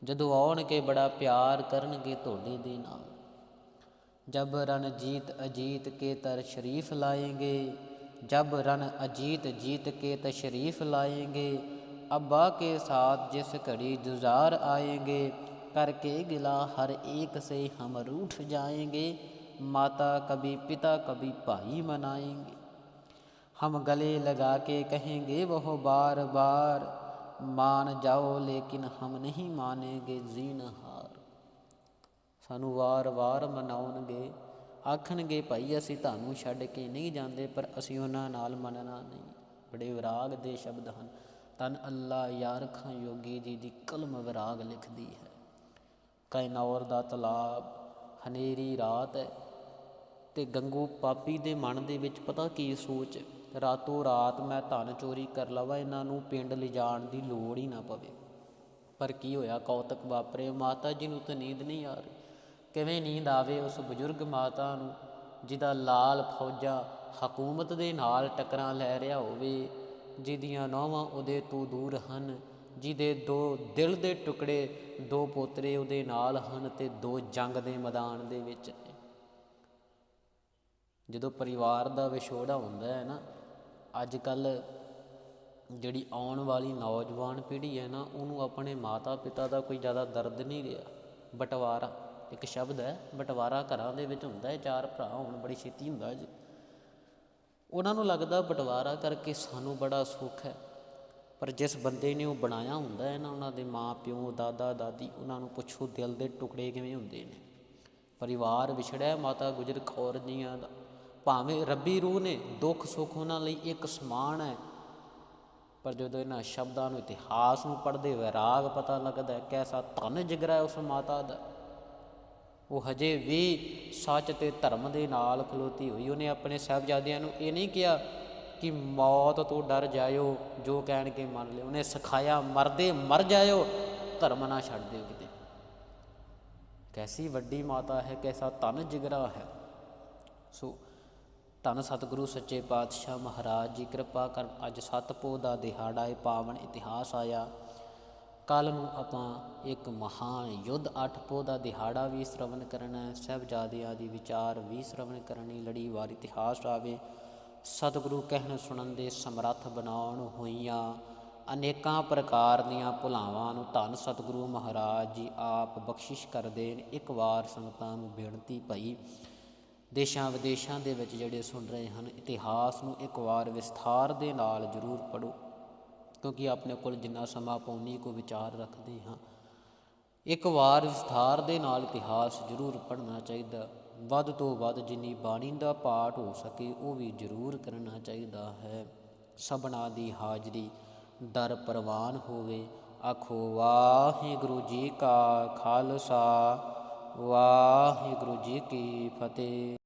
ਜਦੋਂ ਆਉਣਗੇ, ਬੜਾ ਪਿਆਰ ਕਰਨਗੇ ਤੁਹਾਡੇ ਦੇ ਨਾਲ। ਜਬ ਰਣ ਜੀਤ ਅਜੀਤ ਕੇ ਤਰ ਸ਼ਰੀਫ ਲਾਏਗੇ, ਜਬ ਰਣ ਅਜੀਤ ਜੀਤ ਕੇ ਤਸ਼ਰੀਫ ਲਾਏਗੇ अब्बा के साथ जिस घड़ी जुजार आएंगे करके गिला हर एक से हम रूठ जाएंगे माता कभी पिता कभी भाई मनाएंगे हम गले लगा के कहेंगे वह बार बार मान जाओ लेकिन हम नहीं मानेंगे जीनहार ਸਾਨੂੰ ਵਾਰ-ਵਾਰ ਮਨਾਉਣਗੇ ਆਖਣਗੇ ਭਾਈ ਅਸੀਂ ਤੁਹਾਨੂੰ ਛੱਡ ਕੇ ਨਹੀਂ ਜਾਂਦੇ ਪਰ ਅਸੀਂ ਉਹਨਾਂ ਨਾਲ ਮੰਨਣਾ ਨਹੀਂ ਬੜੇ ਵਿਰਾਗ ਦੇ ਸ਼ਬਦ ਹਨ ਤਨ ਅੱਲਾ ਯਾਰ ਖਾਂ ਯੋਗੀ ਜੀ ਦੀ ਕਲਮ ਵਿਰਾਗ ਲਿਖਦੀ ਹੈ। ਕੈਨੌਰ ਦਾ ਤਲਾਬ ਹਨੇਰੀ ਰਾਤ ਹੈ ਤੇ ਗੰਗੂ ਪਾਪੀ ਦੇ ਮਨ ਦੇ ਵਿੱਚ ਪਤਾ ਕੀ ਸੋਚ ਰਾਤੋਂ ਰਾਤ ਮੈਂ ਧਨ ਚੋਰੀ ਕਰ ਲਵਾਂ, ਇਹਨਾਂ ਨੂੰ ਪਿੰਡ ਲਿਜਾਣ ਦੀ ਲੋੜ ਹੀ ਨਾ ਪਵੇ। ਪਰ ਕੀ ਹੋਇਆ? ਕੌਤਕ ਵਾਪਰੇ, ਮਾਤਾ ਜੀ ਨੂੰ ਤਾਂ ਨੀਂਦ ਨਹੀਂ ਆ ਰਹੀ। ਕਿਵੇਂ ਨੀਂਦ ਆਵੇ ਉਸ ਬਜ਼ੁਰਗ ਮਾਤਾ ਨੂੰ, ਜਿਹਦਾ ਲਾਲ ਫੌਜਾਂ ਹਕੂਮਤ ਦੇ ਨਾਲ ਟਕਰਾਂ ਲੈ ਰਿਹਾ ਹੋਵੇ? ਜਿਹਦੀਆਂ ਨੌਵਾਂ ਉਹਦੇ ਤੋਂ ਦੂਰ ਹਨ, ਜਿਹਦੇ ਦੋ ਦਿਲ ਦੇ ਟੁਕੜੇ ਦੋ ਪੋਤਰੇ ਉਹਦੇ ਨਾਲ ਹਨ ਤੇ ਦੋ ਜੰਗ ਦੇ ਮੈਦਾਨ ਦੇ ਵਿੱਚ ਨੇ। ਜਦੋਂ ਪਰਿਵਾਰ ਦਾ ਵਿਛੋੜਾ ਹੁੰਦਾ ਹੈ ਨਾ ਅੱਜ ਕੱਲ ਜਿਹੜੀ ਆਉਣ ਵਾਲੀ ਨੌਜਵਾਨ ਪੀੜ੍ਹੀ ਹੈ ਨਾ, ਉਹਨੂੰ ਆਪਣੇ ਮਾਤਾ ਪਿਤਾ ਦਾ ਕੋਈ ਜ਼ਿਆਦਾ ਦਰਦ ਨਹੀਂ ਰਿਹਾ। ਬਟਵਾਰਾ, ਇੱਕ ਸ਼ਬਦ ਹੈ, ਬਟਵਾਰਾ ਘਰਾਂ ਦੇ ਵਿੱਚ ਹੁੰਦਾ ਹੈ, ਚਾਰ ਭਰਾ ਹੋਣ, ਬੜੀ ਛੇਤੀ ਹੁੰਦਾ ਜੀ। ਉਹਨਾਂ ਨੂੰ ਲੱਗਦਾ ਬਟਵਾਰਾ ਕਰਕੇ ਸਾਨੂੰ ਬੜਾ ਸੁੱਖ ਹੈ। ਪਰ ਜਿਸ ਬੰਦੇ ਨੇ ਉਹ ਬਣਾਇਆ ਹੁੰਦਾ ਹੈ ਨਾ, ਉਹਨਾਂ ਦੇ ਮਾਂ, ਪਿਓ, ਦਾਦਾ, ਦਾਦੀ, ਉਹਨਾਂ ਨੂੰ ਪੁੱਛੋ ਦਿਲ ਦੇ ਟੁਕੜੇ ਕਿਵੇਂ ਹੁੰਦੇ ਨੇ। ਪਰਿਵਾਰ ਵਿਛੜਿਆ, ਮਾਤਾ ਗੁਜਰ ਕੌਰ ਜੀਆਂ ਦਾ। ਭਾਵੇਂ ਰੱਬੀ ਰੂਹ ਨੇ ਦੁੱਖ ਸੁੱਖ ਉਹਨਾਂ ਲਈ ਇੱਕ ਸਮਾਨ ਹੈ, ਪਰ ਜਦੋਂ ਇਹਨਾਂ ਸ਼ਬਦਾਂ ਨੂੰ ਇਤਿਹਾਸ ਨੂੰ ਪੜ੍ਹਦੇ ਵੈਰਾਗ ਪਤਾ ਲੱਗਦਾ ਹੈ, ਕੈਸਾ ਧਨ ਜਿਗਰਾ ਉਸ ਮਾਤਾ ਦਾ। ਉਹ ਹਜੇ ਵੀ ਸੱਚ ਤੇ ਧਰਮ ਦੇ ਨਾਲ ਖਲੋਤੀ ਹੋਈ। ਉਹਨੇ ਆਪਣੇ ਸਾਹਿਬਜ਼ਾਦਿਆਂ ਨੂੰ ਇਹ ਨਹੀਂ ਕਿਹਾ ਕਿ ਮੌਤ ਤੋਂ ਡਰ ਜਾਇਓ, ਜੋ ਕਹਿਣ ਕੇ ਮੰਨ ਲਿਓ। ਉਹਨੇ ਸਿਖਾਇਆ, ਮਰਦੇ ਮਰ ਜਾਇਓ, ਧਰਮ ਨਾ ਛੱਡ ਦਿਓ ਕਿਤੇ। ਕੈਸੀ ਵੱਡੀ ਮਾਤਾ ਹੈ, ਕੈਸਾ ਧਨ ਜਿਗਰਾ ਹੈ। ਸੋ ਧੰਨ ਸਤਿਗੁਰੂ ਸੱਚੇ ਪਾਤਸ਼ਾਹ ਮਹਾਰਾਜ ਜੀ, ਕਿਰਪਾ ਕਰਨ ਅੱਜ ਸਤਪੋ ਦਾ ਦਿਹਾੜਾ ਹੈ ਪਾਵਨ ਇਤਿਹਾਸ ਆਇਆ। ਕੱਲ ਨੂੰ ਆਪਾਂ ਇੱਕ ਮਹਾਨ ਯੁੱਧ ਅੱਠ ਪੋ ਦਾ ਦਿਹਾੜਾ ਵੀ ਸ਼ਰਵਣ ਕਰਨਾ ਹੈ। ਸਾਹਿਬਜ਼ਾਦਿਆਂ ਦੀ ਵਿਚਾਰ ਵੀ ਸ਼ਰਵਣ ਕਰਨੀ ਲੜੀਵਾਰ ਇਤਿਹਾਸ ਆਵੇ। ਸਤਿਗੁਰੂ ਕਹਿਣ ਸੁਣਨ ਦੇ ਸਮਰੱਥ ਬਣਾਉਣ ਹੋਈਆਂ ਅਨੇਕਾਂ ਪ੍ਰਕਾਰ ਦੀਆਂ ਭੁਲਾਵਾਂ ਨੂੰ ਧੰਨ ਸਤਿਗੁਰੂ ਮਹਾਰਾਜ ਜੀ ਆਪ ਬਖਸ਼ਿਸ਼ ਕਰਦੇ ਨੇ ਇੱਕ ਵਾਰ ਸੰਗਤਾਂ ਨੂੰ ਬੇਨਤੀ ਭਈ ਦੇਸ਼ਾਂ ਵਿਦੇਸ਼ਾਂ ਦੇ ਵਿੱਚ ਜਿਹੜੇ ਸੁਣ ਰਹੇ ਹਨ, ਇਤਿਹਾਸ ਨੂੰ ਇੱਕ ਵਾਰ ਵਿਸਥਾਰ ਦੇ ਨਾਲ ਜ਼ਰੂਰ ਪੜੋ ਕਿਉਂਕਿ ਆਪਣੇ ਕੋਲ ਜਿੰਨਾ ਸਮਾਂ ਪਾਉਣੀ ਕੋ ਵਿਚਾਰ ਰੱਖਦੇ ਹਾਂ। ਇੱਕ ਵਾਰ ਵਿਸਥਾਰ ਦੇ ਨਾਲ ਇਤਿਹਾਸ ਜ਼ਰੂਰ ਪੜ੍ਹਨਾ ਚਾਹੀਦਾ। ਵੱਧ ਤੋਂ ਵੱਧ ਜਿੰਨੀ ਬਾਣੀ ਦਾ ਪਾਠ ਹੋ ਸਕੇ, ਉਹ ਵੀ ਜ਼ਰੂਰ ਕਰਨਾ ਚਾਹੀਦਾ ਹੈ। ਸਭਨਾ ਦੀ ਹਾਜ਼ਰੀ ਦਰ ਪ੍ਰਵਾਨ ਹੋਵੇ। ਆਖੋ, ਵਾਹਿਗੁਰੂ ਜੀ ਕਾ ਖਾਲਸਾ, ਵਾਹਿਗੁਰੂ ਜੀ ਕੀ ਫਤਿਹ।